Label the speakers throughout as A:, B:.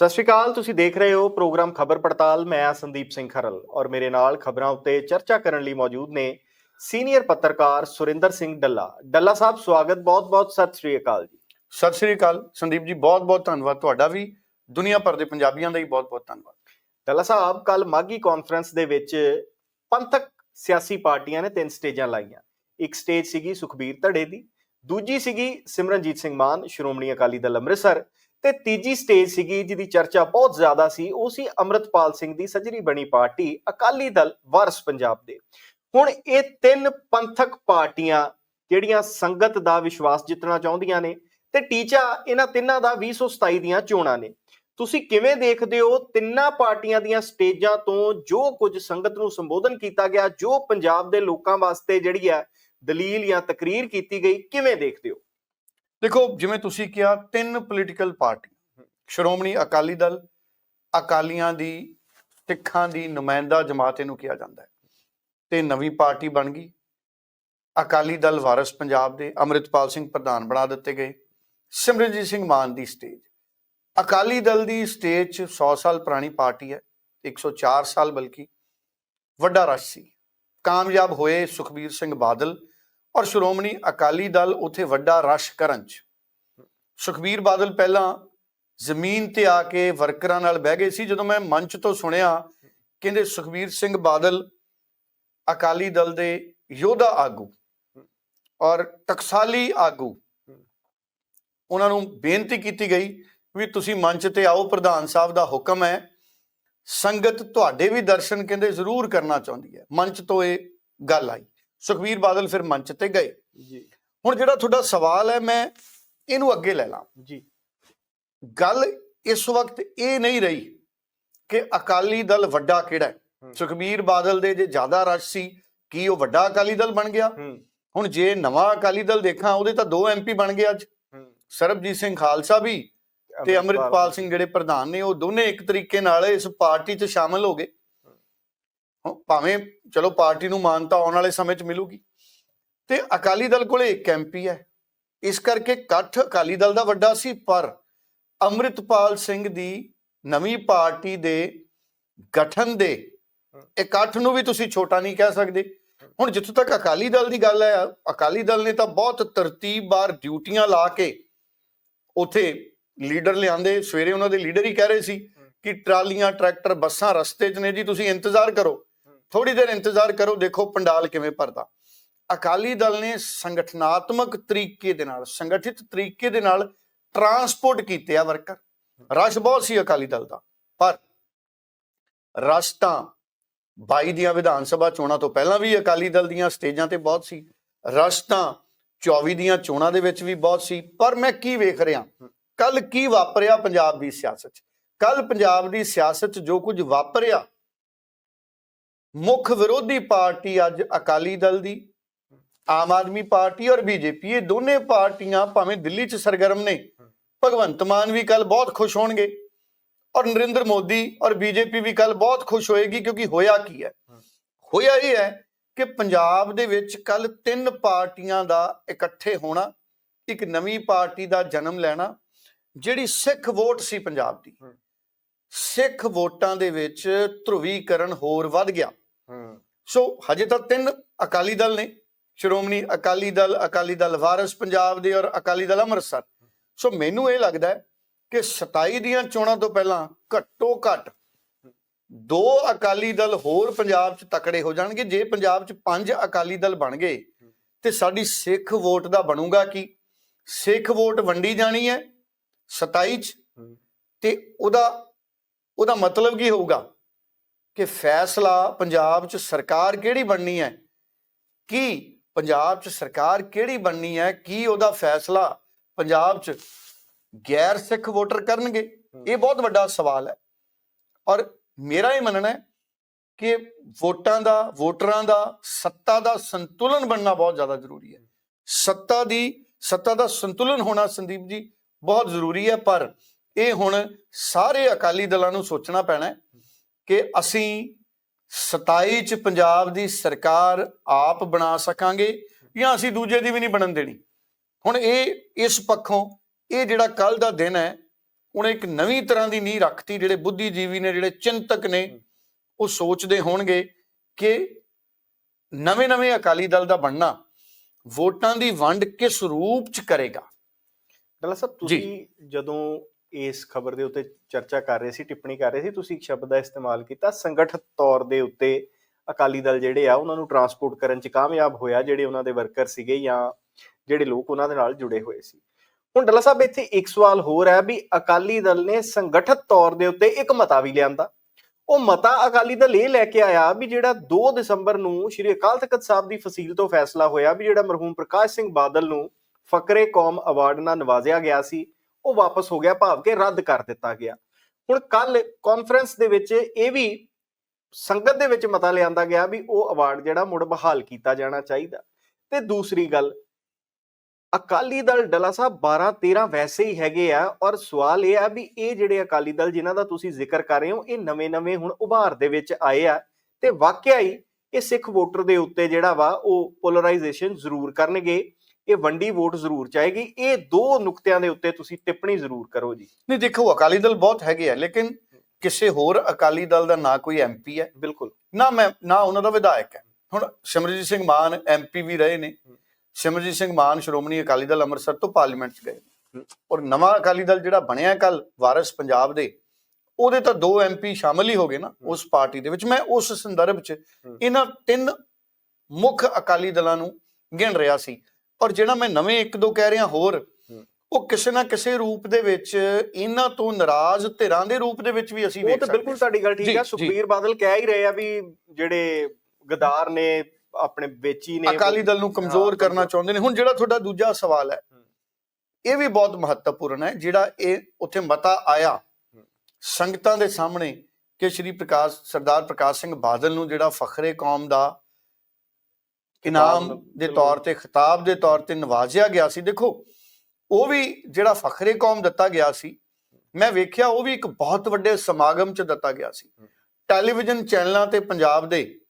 A: ਸਤਿ ਸ਼੍ਰੀ ਅਕਾਲ ਤੁਸੀਂ ਦੇਖ ਰਹੇ ਹੋ ਪ੍ਰੋਗਰਾਮ ਖਬਰ ਪੜਤਾਲ। ਮੈਂ ਆ ਸੰਦੀਪ ਸਿੰਘ ਖਰਲ ਔਰ ਮੇਰੇ ਨਾਲ ਖਬਰਾਂ ਉੱਤੇ ਚਰਚਾ ਕਰਨ ਲਈ ਮੌਜੂਦ ਨੇ ਸੀਨੀਅਰ ਪੱਤਰਕਾਰ ਸੁਰਿੰਦਰ ਸਿੰਘ ਡੱਲਾ। ਡੱਲਾ ਸਾਹਿਬ ਸਵਾਗਤ ਬਹੁਤ-ਬਹੁਤ ਸਤਿ ਸ਼੍ਰੀ ਅਕਾਲ ਜੀ।
B: ਸਤਿ ਸ੍ਰੀ ਅਕਾਲ ਸੰਦੀਪ ਜੀ ਬਹੁਤ ਬਹੁਤ ਧੰਨਵਾਦ ਤੁਹਾਡਾ ਵੀ। ਦੁਨੀਆ ਭਰ ਦੇ ਪੰਜਾਬੀਆਂ ਦਾ ਹੀ ਬਹੁਤ ਬਹੁਤ ਧੰਨਵਾਦ।
A: ਡੱਲਾ ਸਾਹਿਬ ਕੱਲ ਮਾਗੀ ਕਾਨਫਰੰਸ ਦੇ ਵਿੱਚ ਪੰਥਕ ਸਿਆਸੀ ਪਾਰਟੀਆਂ ਨੇ ਤਿੰਨ ਸਟੇਜਾਂ ਲਾਈਆਂ। ਇੱਕ ਸਟੇਜ ਸੀਗੀ ਸੁਖਬੀਰ ਧੜੇ ਦੀ ਦੂਜੀ ਸੀਗੀ ਸਿਮਰਨਜੀਤ ਸਿੰਘ ਮਾਨ ਸ਼੍ਰੋਮਣੀ ਅਕਾਲੀ ਦਲ ਅੰਮ੍ਰਿਤਸਰ ਤੇ ਤੀਜੀ ਸਟੇਜ ਸੀਗੀ ਜਿਹਦੀ ਚਰਚਾ ਬਹੁਤ ਜ਼ਿਆਦਾ ਸੀ, ਉਹ ਸੀ ਅਮਰਤਪਾਲ ਸਿੰਘ ਦੀ ਸੱਜਰੀ ਬਣੀ ਪਾਰਟੀ, ਅਕਾਲੀ ਦਲ ਵਾਰਸ ਪੰਜਾਬ ਦੇ। ਹੁਣ ਇਹ ਤਿੰਨ ਪੰਥਕ ਪਾਰਟੀਆਂ ਜਿਹੜੀਆਂ ਸੰਗਤ ਦਾ ਵਿਸ਼ਵਾਸ ਜਿੱਤਣਾ ਚਾਹੁੰਦੀਆਂ ਨੇ ਤੇ ਟੀਚਾ ਇਹਨਾਂ ਤਿੰਨਾਂ ਦਾ 2027 ਦੀਆਂ ਚੋਣਾਂ ਨੇ। ਤੁਸੀਂ ਕਿਵੇਂ ਦੇਖਦੇ ਹੋ ਤਿੰਨਾਂ ਪਾਰਟੀਆਂ ਦੀਆਂ ਸਟੇਜਾਂ ਤੋਂ ਜੋ ਕੁਝ ਸੰਗਤ ਨੂੰ ਸੰਬੋਧਨ ਕੀਤਾ ਗਿਆ, ਜੋ ਪੰਜਾਬ ਦੇ ਲੋਕਾਂ ਵਾਸਤੇ ਜਿਹੜੀ ਹੈ ਦਲੀਲ ਜਾਂ ਤਕਰੀਰ ਕੀਤੀ ਗਈ, ਕਿਵੇਂ ਦੇਖਦੇ ਹੋ?
B: ਦੇਖੋ, ਜਿਵੇਂ ਤੁਸੀਂ ਕਿਹਾ, ਤਿੰਨ ਪੋਲੀਟੀਕਲ ਪਾਰਟੀਆਂ ਸ਼੍ਰੋਮਣੀ ਅਕਾਲੀ ਦਲ, ਅਕਾਲੀਆਂ ਦੀ ਸਿੱਖਾਂ ਦੀ ਨੁਮਾਇੰਦਾ ਜਮਾਤ ਇਹਨੂੰ ਕਿਹਾ ਜਾਂਦਾ ਹੈ। ਤੇ ਨਵੀਂ ਪਾਰਟੀ ਬਣ ਗਈ। ਅਕਾਲੀ ਦਲ ਵਾਰਸ ਪੰਜਾਬ ਦੇ ਅੰਮ੍ਰਿਤਪਾਲ ਸਿੰਘ ਪ੍ਰਧਾਨ ਬਣਾ ਦਿੱਤੇ ਗਏ। ਸਿਮਰਨਜੀਤ ਸਿੰਘ ਮਾਨ ਦੀ ਸਟੇਜ ਅਕਾਲੀ ਦਲ ਦੀ ਸਟੇਜ 'ਚ 100 ਸਾਲ ਪੁਰਾਣੀ ਪਾਰਟੀ ਹੈ 104 ਸਾਲ ਬਲਕਿ ਵੱਡਾ ਰਸ਼ ਸੀ। ਕਾਮਯਾਬ ਹੋਏ ਸੁਖਬੀਰ ਸਿੰਘ ਬਾਦਲ ਔਰ ਸ਼੍ਰੋਮਣੀ ਅਕਾਲੀ ਦਲ ਉੱਥੇ ਵੱਡਾ ਰਸ਼ ਕਰਨ ਚ। ਸੁਖਬੀਰ ਬਾਦਲ ਪਹਿਲਾਂ ਜ਼ਮੀਨ ਤੇ ਆ ਕੇ ਵਰਕਰਾਂ ਨਾਲ ਬਹਿ ਗਏ ਸੀ। ਜਦੋਂ ਮੈਂ ਮੰਚ ਤੋਂ ਸੁਣਿਆ, ਕਹਿੰਦੇ ਸੁਖਬੀਰ ਸਿੰਘ ਬਾਦਲ ਅਕਾਲੀ ਦਲ ਦੇ ਯੋਧਾ ਆਗੂ ਔਰ ਟਕਸਾਲੀ ਆਗੂ। ਉਹਨਾਂ ਨੂੰ ਬੇਨਤੀ ਕੀਤੀ ਗਈ ਵੀ ਤੁਸੀਂ ਮੰਚ ਤੇ ਆਓ, ਪ੍ਰਧਾਨ ਸਾਹਿਬ ਦਾ ਹੁਕਮ ਹੈ। ਸੰਗਤ ਤੁਹਾਡੇ ਵੀ ਦਰਸ਼ਨ ਕਹਿੰਦੇ ਜ਼ਰੂਰ ਕਰਨਾ ਚਾਹੁੰਦੀ ਹੈ। ਮੰਚ ਤੋਂ ਇਹ ਗੱਲ ਆਈ। ਸੁਖਬੀਰ ਬਾਦਲ ਫਿਰ ਮੰਚ ਤੇ ਗਏ।
A: ਜੀ।
B: ਹੁਣ ਜਿਹੜਾ ਤੁਹਾਡਾ ਸਵਾਲ ਹੈ ਮੈਂ ਇਹਨੂੰ ਅੱਗੇ ਲੈ ਲਾਂ।
A: ਜੀ।
B: ਗੱਲ ਇਸ ਵਕਤ ਇਹ ਨਹੀਂ ਰਹੀ ਕਿ ਅਕਾਲੀ ਦਲ ਵੱਡਾ ਕਿਹੜਾ ਹੈ। ਸੁਖਬੀਰ ਬਾਦਲ ਦੇ ਜੇ ਜ਼ਿਆਦਾ ਰਸ਼ ਸੀ ਕੀ ਉਹ ਵੱਡਾ ਅਕਾਲੀ ਦਲ ਬਣ ਗਿਆ? ਹੁਣ ਜੇ ਨਵਾਂ ਅਕਾਲੀ ਦਲ ਦੇਖਾਂ ਉਹਦੇ ਤਾਂ ਦੋ ਐਮਪੀ ਬਣ ਗਏ ਅੱਜ। ਸਰਬਜੀਤ ਸਿੰਘ ਖਾਲਸਾ ਵੀ ਤੇ ਅੰਮ੍ਰਿਤਪਾਲ ਸਿੰਘ ਜਿਹੜੇ ਪ੍ਰਧਾਨ ਨੇ ਉਹ ਦੋਨੇ ਇੱਕ ਤਰੀਕੇ ਨਾਲ ਇਸ ਪਾਰਟੀ 'ਚ ਸ਼ਾਮਲ ਹੋ ਗਏ। ਭਾਵੇਂ ਚਲੋ ਪਾਰਟੀ ਨੂੰ ਮਾਨਤਾ ਆਉਣ ਵਾਲੇ ਸਮੇਂ 'ਚ ਮਿਲੂਗੀ। ਤੇ ਅਕਾਲੀ ਦਲ ਕੋਲੇ ਇੱਕ ਐਮਪੀ ਹੈ। ਇਸ ਕਰਕੇ ਇਕੱਠ ਅਕਾਲੀ ਦਲ ਦਾ ਵੱਡਾ ਸੀ, ਪਰ ਅੰਮ੍ਰਿਤਪਾਲ ਸਿੰਘ ਦੀ ਨਵੀਂ ਪਾਰਟੀ ਦੇ ਗਠਨ ਦੇ ਇਕੱਠ ਨੂੰ ਵੀ ਤੁਸੀਂ ਛੋਟਾ ਨਹੀਂ ਕਹਿ ਸਕਦੇ। ਹੁਣ ਜਿੱਥੋਂ ਤੱਕ ਅਕਾਲੀ ਦਲ ਦੀ ਗੱਲ ਹੈ, ਅਕਾਲੀ ਦਲ ਨੇ ਤਾਂ ਬਹੁਤ ਤਰਤੀਬਵਾਰ ਡਿਊਟੀਆਂ ਲਾ ਕੇ ਉਥੇ ਲੀਡਰ ਲਿਆਂਦੇ। ਸਵੇਰੇ ਉਹਨਾਂ ਦੇ ਲੀਡਰ ਹੀ ਕਹਿ ਰਹੇ ਸੀ ਕਿ ਟਰਾਲੀਆਂ, ਟਰੈਕਟਰ, ਬੱਸਾਂ ਰਸਤੇ 'ਚ ਨੇ ਜੀ, ਤੁਸੀਂ ਇੰਤਜ਼ਾਰ ਕਰੋ। ਥੋੜੀ ਦੇਰ ਇੰਤਜ਼ਾਰ ਕਰੋ, ਦੇਖੋ ਪੰਡਾਲ ਕਿਵੇਂ ਭਰਦਾ। ਅਕਾਲੀ ਦਲ ਨੇ ਸੰਗਠਨਾਤਮਕ ਤਰੀਕੇ ਦੇ ਨਾਲ, ਸੰਗਠਿਤ ਤਰੀਕੇ ਦੇ ਨਾਲ ਟਰਾਂਸਪੋਰਟ ਕੀਤੇ ਆ ਵਰਕਰ ਰਸ਼ ਬਹੁਤ ਸੀ ਅਕਾਲੀ ਦਲ ਦਾ, ਪਰ ਰਸ਼ ਤਾਂ 22 ਦੀਆਂ ਵਿਧਾਨ ਸਭਾ ਚੋਣਾਂ ਤੋਂ ਪਹਿਲਾਂ ਵੀ ਅਕਾਲੀ ਦਲ ਦੀਆਂ ਸਟੇਜਾਂ ਤੇ ਬਹੁਤ ਸੀ। ਰਸ਼ ਤਾਂ 24 ਦੀਆਂ ਚੋਣਾਂ ਦੇ ਵਿੱਚ ਵੀ ਬਹੁਤ ਸੀ। ਪਰ ਮੈਂ ਕੀ ਵੇਖ ਰਿਹਾ? ਕੱਲ ਕੀ ਵਾਪਰਿਆ ਪੰਜਾਬ ਦੀ ਸਿਆਸਤ 'ਚ? ਕੱਲ ਪੰਜਾਬ ਦੀ ਸਿਆਸਤ 'ਚ ਜੋ ਕੁਝ ਵਾਪਰਿਆ ਮੁੱਖ ਵਿਰੋਧੀ ਪਾਰਟੀ ਅੱਜ ਅਕਾਲੀ ਦਲ ਦੀ, ਆਮ ਆਦਮੀ ਪਾਰਟੀ ਔਰ ਬੀਜੇਪੀ, ਇਹ ਦੋਨੇ ਪਾਰਟੀਆਂ ਭਾਵੇਂ ਦਿੱਲੀ 'ਚ ਸਰਗਰਮ ਨੇ, ਭਗਵੰਤ ਮਾਨ ਵੀ ਕੱਲ ਬਹੁਤ ਖੁਸ਼ ਹੋਣਗੇ ਔਰ ਨਰਿੰਦਰ ਮੋਦੀ ਔਰ ਬੀਜੇਪੀ ਵੀ ਕੱਲ ਬਹੁਤ ਖੁਸ਼ ਹੋਏਗੀ ਕਿਉਂਕਿ ਹੋਇਆ ਕੀ ਹੈ? ਹੋਇਆ ਇਹ ਹੈ ਕਿ ਪੰਜਾਬ ਦੇ ਵਿੱਚ ਕੱਲ ਤਿੰਨ ਪਾਰਟੀਆਂ ਦਾ ਇਕੱਠੇ ਹੋਣਾ, ਇੱਕ ਨਵੀਂ ਪਾਰਟੀ ਦਾ ਜਨਮ ਲੈਣਾ, ਜਿਹੜੀ ਸਿੱਖ ਵੋਟ ਸੀ ਪੰਜਾਬ ਦੀ, ਸਿੱਖ ਵੋਟਾਂ ਦੇ ਵਿੱਚ ਧਰੁਵੀਕਰਨ ਹੋਰ ਵੱਧ ਗਿਆ। ਸੋ ਹਜੇ ਤਾਂ ਤਿੰਨ ਅਕਾਲੀ ਦਲ ਨੇ, ਸ਼੍ਰੋਮਣੀ ਅਕਾਲੀ ਦਲ ਅਕਾਲੀ ਦਲ ਵਾਰਸ ਪੰਜਾਬ ਦੇ ਔਰ ਅਕਾਲੀ ਦਲ ਅੰਮ੍ਰਿਤਸਰ। ਸੋ ਮੈਨੂੰ ਇਹ ਲੱਗਦਾ ਕਿ 27 ਦੀਆਂ ਚੋਣਾਂ ਤੋਂ ਪਹਿਲਾਂ ਘੱਟੋ ਘੱਟ ਦੋ ਅਕਾਲੀ ਦਲ ਹੋਰ ਪੰਜਾਬ 'ਚ ਤਕੜੇ ਹੋ ਜਾਣਗੇ। ਜੇ ਪੰਜਾਬ 'ਚ ਪੰਜ ਅਕਾਲੀ ਦਲ ਬਣ ਗਏ, ਤੇ ਸਾਡੀ ਸਿੱਖ ਵੋਟ ਦਾ ਬਣੂਗਾ ਕੀ? ਸਿੱਖ ਵੋਟ ਵੰਡੀ ਜਾਣੀ ਹੈ 27 'ਚ ਤੇ ਉਹਦਾ ਉਹਦਾ ਮਤਲਬ ਕੀ ਹੋਊਗਾ? ਕਿ ਫੈਸਲਾ ਪੰਜਾਬ 'ਚ ਸਰਕਾਰ ਕਿਹੜੀ ਬਣਨੀ ਹੈ? ਕੀ ਪੰਜਾਬ 'ਚ ਸਰਕਾਰ ਕਿਹੜੀ ਬਣਨੀ ਹੈ? ਕੀ ਉਹਦਾ ਫੈਸਲਾ ਪੰਜਾਬ 'ਚ ਗੈਰ ਸਿੱਖ ਵੋਟਰ ਕਰਨਗੇ? ਇਹ ਬਹੁਤ ਵੱਡਾ ਸਵਾਲ ਹੈ। ਔਰ ਮੇਰਾ ਇਹ ਮੰਨਣਾ ਹੈ ਕਿ ਵੋਟਾਂ ਦਾ ਵੋਟਰਾਂ ਦਾ ਸੱਤਾ ਦਾ ਸੰਤੁਲਨ ਬਣਨਾ ਬਹੁਤ ਜ਼ਿਆਦਾ ਜ਼ਰੂਰੀ ਹੈ। ਸੱਤਾ ਦੀ ਸੱਤਾ ਦਾ ਸੰਤੁਲਨ ਹੋਣਾ ਸੰਦੀਪ ਜੀ ਬਹੁਤ ਜ਼ਰੂਰੀ ਹੈ ਪਰ ਇਹ ਹੁਣ ਸਾਰੇ ਅਕਾਲੀ ਦਲਾਂ ਨੂੰ ਸੋਚਣਾ ਪੈਣਾ ਹੈ ਕਿ ਅਸੀਂ 27 ਚ ਪੰਜਾਬ ਦੀ ਸਰਕਾਰ ਆਪ ਬਣਾ ਸਕਾਂਗੇ ਜਾਂ ਅਸੀਂ ਦੂਜੇ ਦੀ ਵੀ ਨਹੀਂ ਬਣਨ ਦੇਣੀ। ਹੁਣ ਇਹ ਇਸ ਪੱਖੋਂ ਇਹ ਜਿਹੜਾ ਕੱਲ ਦਾ ਦਿਨ ਹੈ ਉਹਨੇ ਇੱਕ ਨਵੀਂ ਤਰ੍ਹਾਂ ਦੀ ਨੀਂਹ ਰੱਖਤੀ ਜਿਹੜੇ ਬੁੱਧੀਜੀਵੀ ਨੇ ਜਿਹੜੇ ਚਿੰਤਕ ਨੇ ਉਹ ਸੋਚਦੇ ਹੋਣਗੇ ਕਿ ਨਵੇਂ-ਨਵੇਂ ਅਕਾਲੀ ਦਲ ਦਾ ਬਣਨਾ ਵੋਟਾਂ ਦੀ ਵੰਡ ਕਿਸ ਰੂਪ ਚ ਕਰੇਗਾ।
A: ਡਾਲਾ ਸਾਹਿਬ ਤੁਸੀਂ ਜਦੋਂ ਇਸ ਖਬਰ ਦੇ ਉੱਤੇ ਚਰਚਾ ਕਰ ਰਹੇ ਸੀ, ਟਿੱਪਣੀ ਕਰ ਰਹੇ ਸੀ, ਤੁਸੀਂ ਇੱਕ ਸ਼ਬਦ ਦਾ ਇਸਤੇਮਾਲ ਕੀਤਾ, ਸੰਗਠਿਤ ਤੌਰ ਦੇ ਉੱਤੇ ਅਕਾਲੀ ਦਲ ਜਿਹੜੇ ਆ, ਉਹਨਾਂ ਨੂੰ ਟਰਾਂਸਪੋਰਟ ਕਰਨ ਚ ਕਾਮਯਾਬ ਹੋਇਆ, ਜਿਹੜੇ ਉਹਨਾਂ ਦੇ ਵਰਕਰ ਸੀਗੇ ਜਾਂ ਜਿਹੜੇ ਲੋਕ ਉਹਨਾਂ ਦੇ ਨਾਲ ਜੁੜੇ ਹੋਏ ਸੀ। ਹੁਣ ਡੱਲਾ ਸਾਹਿਬ, ਇੱਥੇ ਇੱਕ ਸਵਾਲ ਹੋਰ ਹੈ ਵੀ ਅਕਾਲੀ ਦਲ ਨੇ ਸੰਗਠਿਤ ਤੌਰ ਦੇ ਉੱਤੇ ਇੱਕ ਮਤਾ ਵੀ ਲਿਆਂਦਾ। ਉਹ ਮਤਾ ਅਕਾਲੀ ਦਲ ਇਹ ਲੈ ਕੇ ਆਇਆ ਵੀ ਜਿਹੜਾ 2 ਦਸੰਬਰ ਨੂੰ ਸ਼੍ਰੀ ਅਕਾਲ ਤਖਤ ਸਾਹਿਬ ਦੀ ਫਸੀਲ ਤੋਂ ਫੈਸਲਾ ਹੋਇਆ ਵੀ ਜਿਹੜਾ ਮਰਹੂਮ ਪ੍ਰਕਾਸ਼ ਸਿੰਘ ਬਾਦਲ ਨੂੰ ਫਕਰੇ ਕੌਮ ਅਵਾਰਡ ਨਾਲ ਨਵਾਜ਼ਿਆ ਗਿਆ ਸੀ ਉਹ ਵਾਪਸ ਹੋ ਗਿਆ, ਭਾਵ ਕਿ ਰੱਦ ਕਰ ਦਿੱਤਾ ਗਿਆ। ਹੁਣ ਕੱਲ ਕਾਨਫਰੰਸ ਦੇ ਵਿੱਚ ਇਹ ਵੀ ਸੰਗਤ ਦੇ ਵਿੱਚ ਮਤਾ ਲਿਆਂਦਾ ਗਿਆ ਵੀ ਉਹ ਅਵਾਰਡ ਜਿਹੜਾ ਮੁੜ ਬਹਾਲ ਕੀਤਾ ਜਾਣਾ ਚਾਹੀਦਾ। ਤੇ ਦੂਸਰੀ ਗੱਲ, ਅਕਾਲੀ ਦਲ ਡਲਾ ਸਾਹਿਬ 12 13 ਵੈਸੇ ਹੀ ਹੈਗੇ ਆ ਔਰ ਸਵਾਲ ਇਹ ਆ ਵੀ ਇਹ ਜਿਹੜੇ ਅਕਾਲੀ ਦਲ ਜਿਨ੍ਹਾਂ ਦਾ ਤੁਸੀਂ ਜ਼ਿਕਰ ਕਰ ਰਹੇ ਹੋ, ਇਹ ਨਵੇਂ-ਨਵੇਂ ਹੁਣ ਉਭਾਰ ਦੇ ਵਿੱਚ ਆਏ ਆ ਤੇ ਵਾਕਿਆ ਹੀ ਇਹ ਸਿੱਖ ਵੋਟਰ ਦੇ ਉੱਤੇ ਜਿਹੜਾ ਵਾ ਉਹ ਪੋਲਰਾਈਜੇਸ਼ਨ ਜ਼ਰੂਰ ਕਰਨਗੇ। ਇਹ ਵੰਡੀ ਵੋਟ ਜ਼ਰੂਰ ਚਾਹੇਗੀ। ਇਹ ਦੋ ਨੁਕਤਿਆਂ ਦੇ ਉੱਤੇ ਤੁਸੀਂ ਟਿੱਪਣੀ ਜ਼ਰੂਰ ਕਰੋ ਜੀ।
B: ਨਹੀਂ ਦੇਖੋ ਅਕਾਲੀ ਦਲ ਬਹੁਤ ਹੈਗੇ ਆ ਲੇਕਿਨ ਕਿਸੇ ਹੋਰ ਅਕਾਲੀ ਦਲ ਦਾ ਨਾ ਕੋਈ ਐਮਪੀ ਹੈ।
A: ਬਿਲਕੁਲ।
B: ਨਾ ਮੈਂ ਨਾ ਉਹਨਾਂ ਦਾ ਵਿਧਾਇਕ ਹੈ। ਹੁਣ ਸਿਮਰਜੀਤ ਸਿੰਘ ਮਾਨ ਐਮਪੀ ਵੀ ਰਹੇ ਨੇ। ਸਿਮਰਜੀਤ ਸਿੰਘ ਮਾਨ ਸ਼੍ਰੋਮਣੀ ਅਕਾਲੀ ਦਲ ਅੰਮ੍ਰਿਤਸਰ ਤੋਂ ਪਾਰਲੀਮੈਂਟ 'ਚ ਗਏ। ਔਰ ਨਵਾਂ ਅਕਾਲੀ ਦਲ ਜਿਹੜਾ ਬਣਿਆ ਕੱਲ ਵਾਰਿਸ ਪੰਜਾਬ ਦੇ ਉਹਦੇ ਤਾਂ ਦੋ ਐਮਪੀ ਸ਼ਾਮਲ ਹੀ ਹੋ ਗਏ ਨਾ ਉਸ ਪਾਰਟੀ ਦੇ ਵਿੱਚ। ਮੈਂ ਉਸ ਸੰਦਰਭ 'ਚ। ਇਹਨਾਂ ਤਿੰਨ ਮੁੱਖ ਅਕਾਲੀ ਦਲਾਂ ਨੂੰ ਗਿਣ ਰਿਹਾ ਸੀ। ਔਰ ਜਿਹੜਾ ਮੈਂ ਨਵੇਂ ਇੱਕ ਦੋ ਕਹਿ ਰਿਹਾ ਹੋਰ। ਉਹ ਕਿਸੇ ਨਾ ਕਿਸੇ ਰੂਪ ਦੇ ਵਿੱਚ ਇਹਨਾਂ ਤੋਂ ਨਾਰਾਜ਼ ਧਿਰਾਂ ਦੇ ਰੂਪ ਦੇ ਵਿੱਚ ਵੀ ਅਸੀਂ
A: ਉਹ
B: ਵੇਖ
A: ਤਾਂ
B: ਸਕਦੇ
A: ਬਿਲਕੁਲ ਤੁਹਾਡੀ ਗੱਲ ਠੀਕ ਆ। ਸੁਖਬੀਰ ਬਾਦਲ ਕਹਿ ਹੀ ਰਹੇ ਆ ਵੀ ਜਿਹੜੇ ਗਦਾਰ ਨੇ ਆਪਣੇ ਵੇਚੀ ਨੇ
B: ਅਕਾਲੀ ਦਲ ਨੂੰ ਕਮਜ਼ੋਰ
A: ਹਾਂ,
B: ਕਰਨਾ। ਚਾਹੁੰਦੇ ਨੇ ਹੁਣ ਜਿਹੜਾ ਤੁਹਾਡਾ ਦੂਜਾ ਸਵਾਲ ਹੈ। ਇਹ ਵੀ ਬਹੁਤ ਮਹੱਤਵਪੂਰਨ ਹੈ ਜਿਹੜਾ ਇਹ ਉੱਥੇ ਮਤਾ ਆਇਆ ਸੰਗਤਾਂ ਦੇ ਸਾਹਮਣੇ ਕਿ ਸ਼੍ਰੀ ਪ੍ਰਕਾਸ਼ ਸਰਦਾਰ ਪ੍ਰਕਾਸ਼ ਸਿੰਘ ਬਾਦਲ ਨੂੰ ਜਿਹੜਾ ਫਖਰੇ ਕੌਮ ਦਾ ਇਨਾਮ ਦੇ। ਤੌਰ ਤੇ ਖਿਤਾਬ ਦੇ ਤੌਰ ਤੇ ਨਵਾਜ਼ਿਆ ਗਿਆ ਸੀ। ਦੇਖੋ ਉਹ ਵੀ ਜਿਹੜਾ ਫਖਰੇ ਕੌਮ ਦਿੱਤਾ ਗਿਆ ਸੀ ਮੈਂ ਵੇਖਿਆ ਉਹ ਵੀ ਇੱਕ ਬਹੁਤ ਵੱਡੇ ਸਮਾਗਮ 'ਚ ਦਿੱਤਾ ਗਿਆ ਸੀ। ਟੈਲੀਵਿਜ਼ਨ ਚੈਨਲਾਂ ਤੇ ਪੰਜਾਬ ਦੇ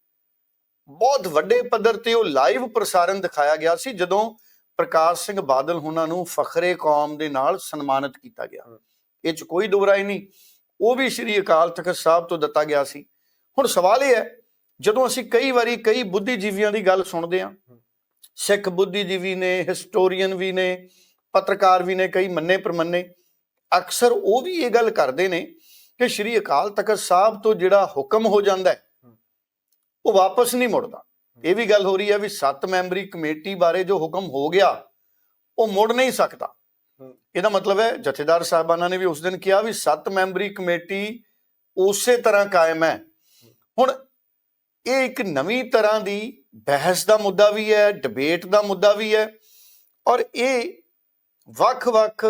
B: ਬਹੁਤ ਵੱਡੇ ਪੱਧਰ ਤੇ ਉਹ ਲਾਈਵ ਪ੍ਰਸਾਰਣ ਦਿਖਾਇਆ ਗਿਆ ਸੀ ਜਦੋਂ ਪ੍ਰਕਾਸ਼ ਸਿੰਘ ਬਾਦਲ ਉਹਨਾਂ ਨੂੰ ਫਖਰੇ ਕੌਮ ਦੇ ਨਾਲ ਸਨਮਾਨਿਤ ਕੀਤਾ ਗਿਆ। ਇਹ 'ਚ ਕੋਈ ਦੁਬਰਾਈ ਨਹੀਂ। ਉਹ ਵੀ ਸ੍ਰੀ ਅਕਾਲ ਤਖਤ ਸਾਹਿਬ ਤੋਂ ਦਿੱਤਾ ਗਿਆ ਸੀ। ਹੁਣ ਸਵਾਲ ਇਹ ਹੈ ਜਦੋਂ ਅਸੀਂ ਕਈ ਵਾਰੀ ਕਈ ਬੁੱਧੀਜੀਵੀਆਂ ਦੀ ਗੱਲ ਸੁਣਦੇ ਹਾਂ ਸਿੱਖ ਬੁੱਧੀਜੀਵੀ ਨੇ ਹਿਸਟੋਰੀਅਨ ਵੀ ਨੇ ਪੱਤਰਕਾਰ ਵੀ ਨੇ ਕਈ ਮੰਨੇ ਪ੍ਰਮੰਨੇ ਅਕਸਰ ਉਹ ਵੀ ਇਹ ਗੱਲ ਕਰਦੇ ਨੇ ਕਿ ਸ੍ਰੀ ਅਕਾਲ ਤਖਤ ਸਾਹਿਬ ਤੋਂ ਜਿਹੜਾ ਹੁਕਮ ਹੋ ਜਾਂਦਾ ਹੈ ਉਹ ਵਾਪਸ ਨਹੀਂ ਮੁੜਦਾ। ਇਹ ਵੀ ਗੱਲ ਹੋ ਰਹੀ ਹੈ ਵੀ 7 ਮੈਂਬਰੀ ਕਮੇਟੀ ਬਾਰੇ ਜੋ ਹੁਕਮ ਹੋ ਗਿਆ ਉਹ ਮੁੜ ਨਹੀਂ ਸਕਦਾ। ਇਹਦਾ ਮਤਲਬ ਹੈ ਜਥੇਦਾਰ ਸਾਹਿਬਾਨਾਂ ਨੇ ਵੀ ਉਸ ਦਿਨ ਕਿਹਾ ਵੀ 7 ਮੈਂਬਰੀ ਕਮੇਟੀ ਉਸੇ ਤਰ੍ਹਾਂ ਕਾਇਮ ਹੈ। ਹੁਣ ਇਹ ਇੱਕ ਨਵੀਂ ਤਰ੍ਹਾਂ ਦੀ ਬਹਿਸ ਦਾ ਮੁੱਦਾ ਵੀ ਹੈ ਡਿਬੇਟ ਦਾ ਮੁੱਦਾ ਵੀ ਹੈ ਔਰ ਇਹ ਵੱਖ-ਵੱਖ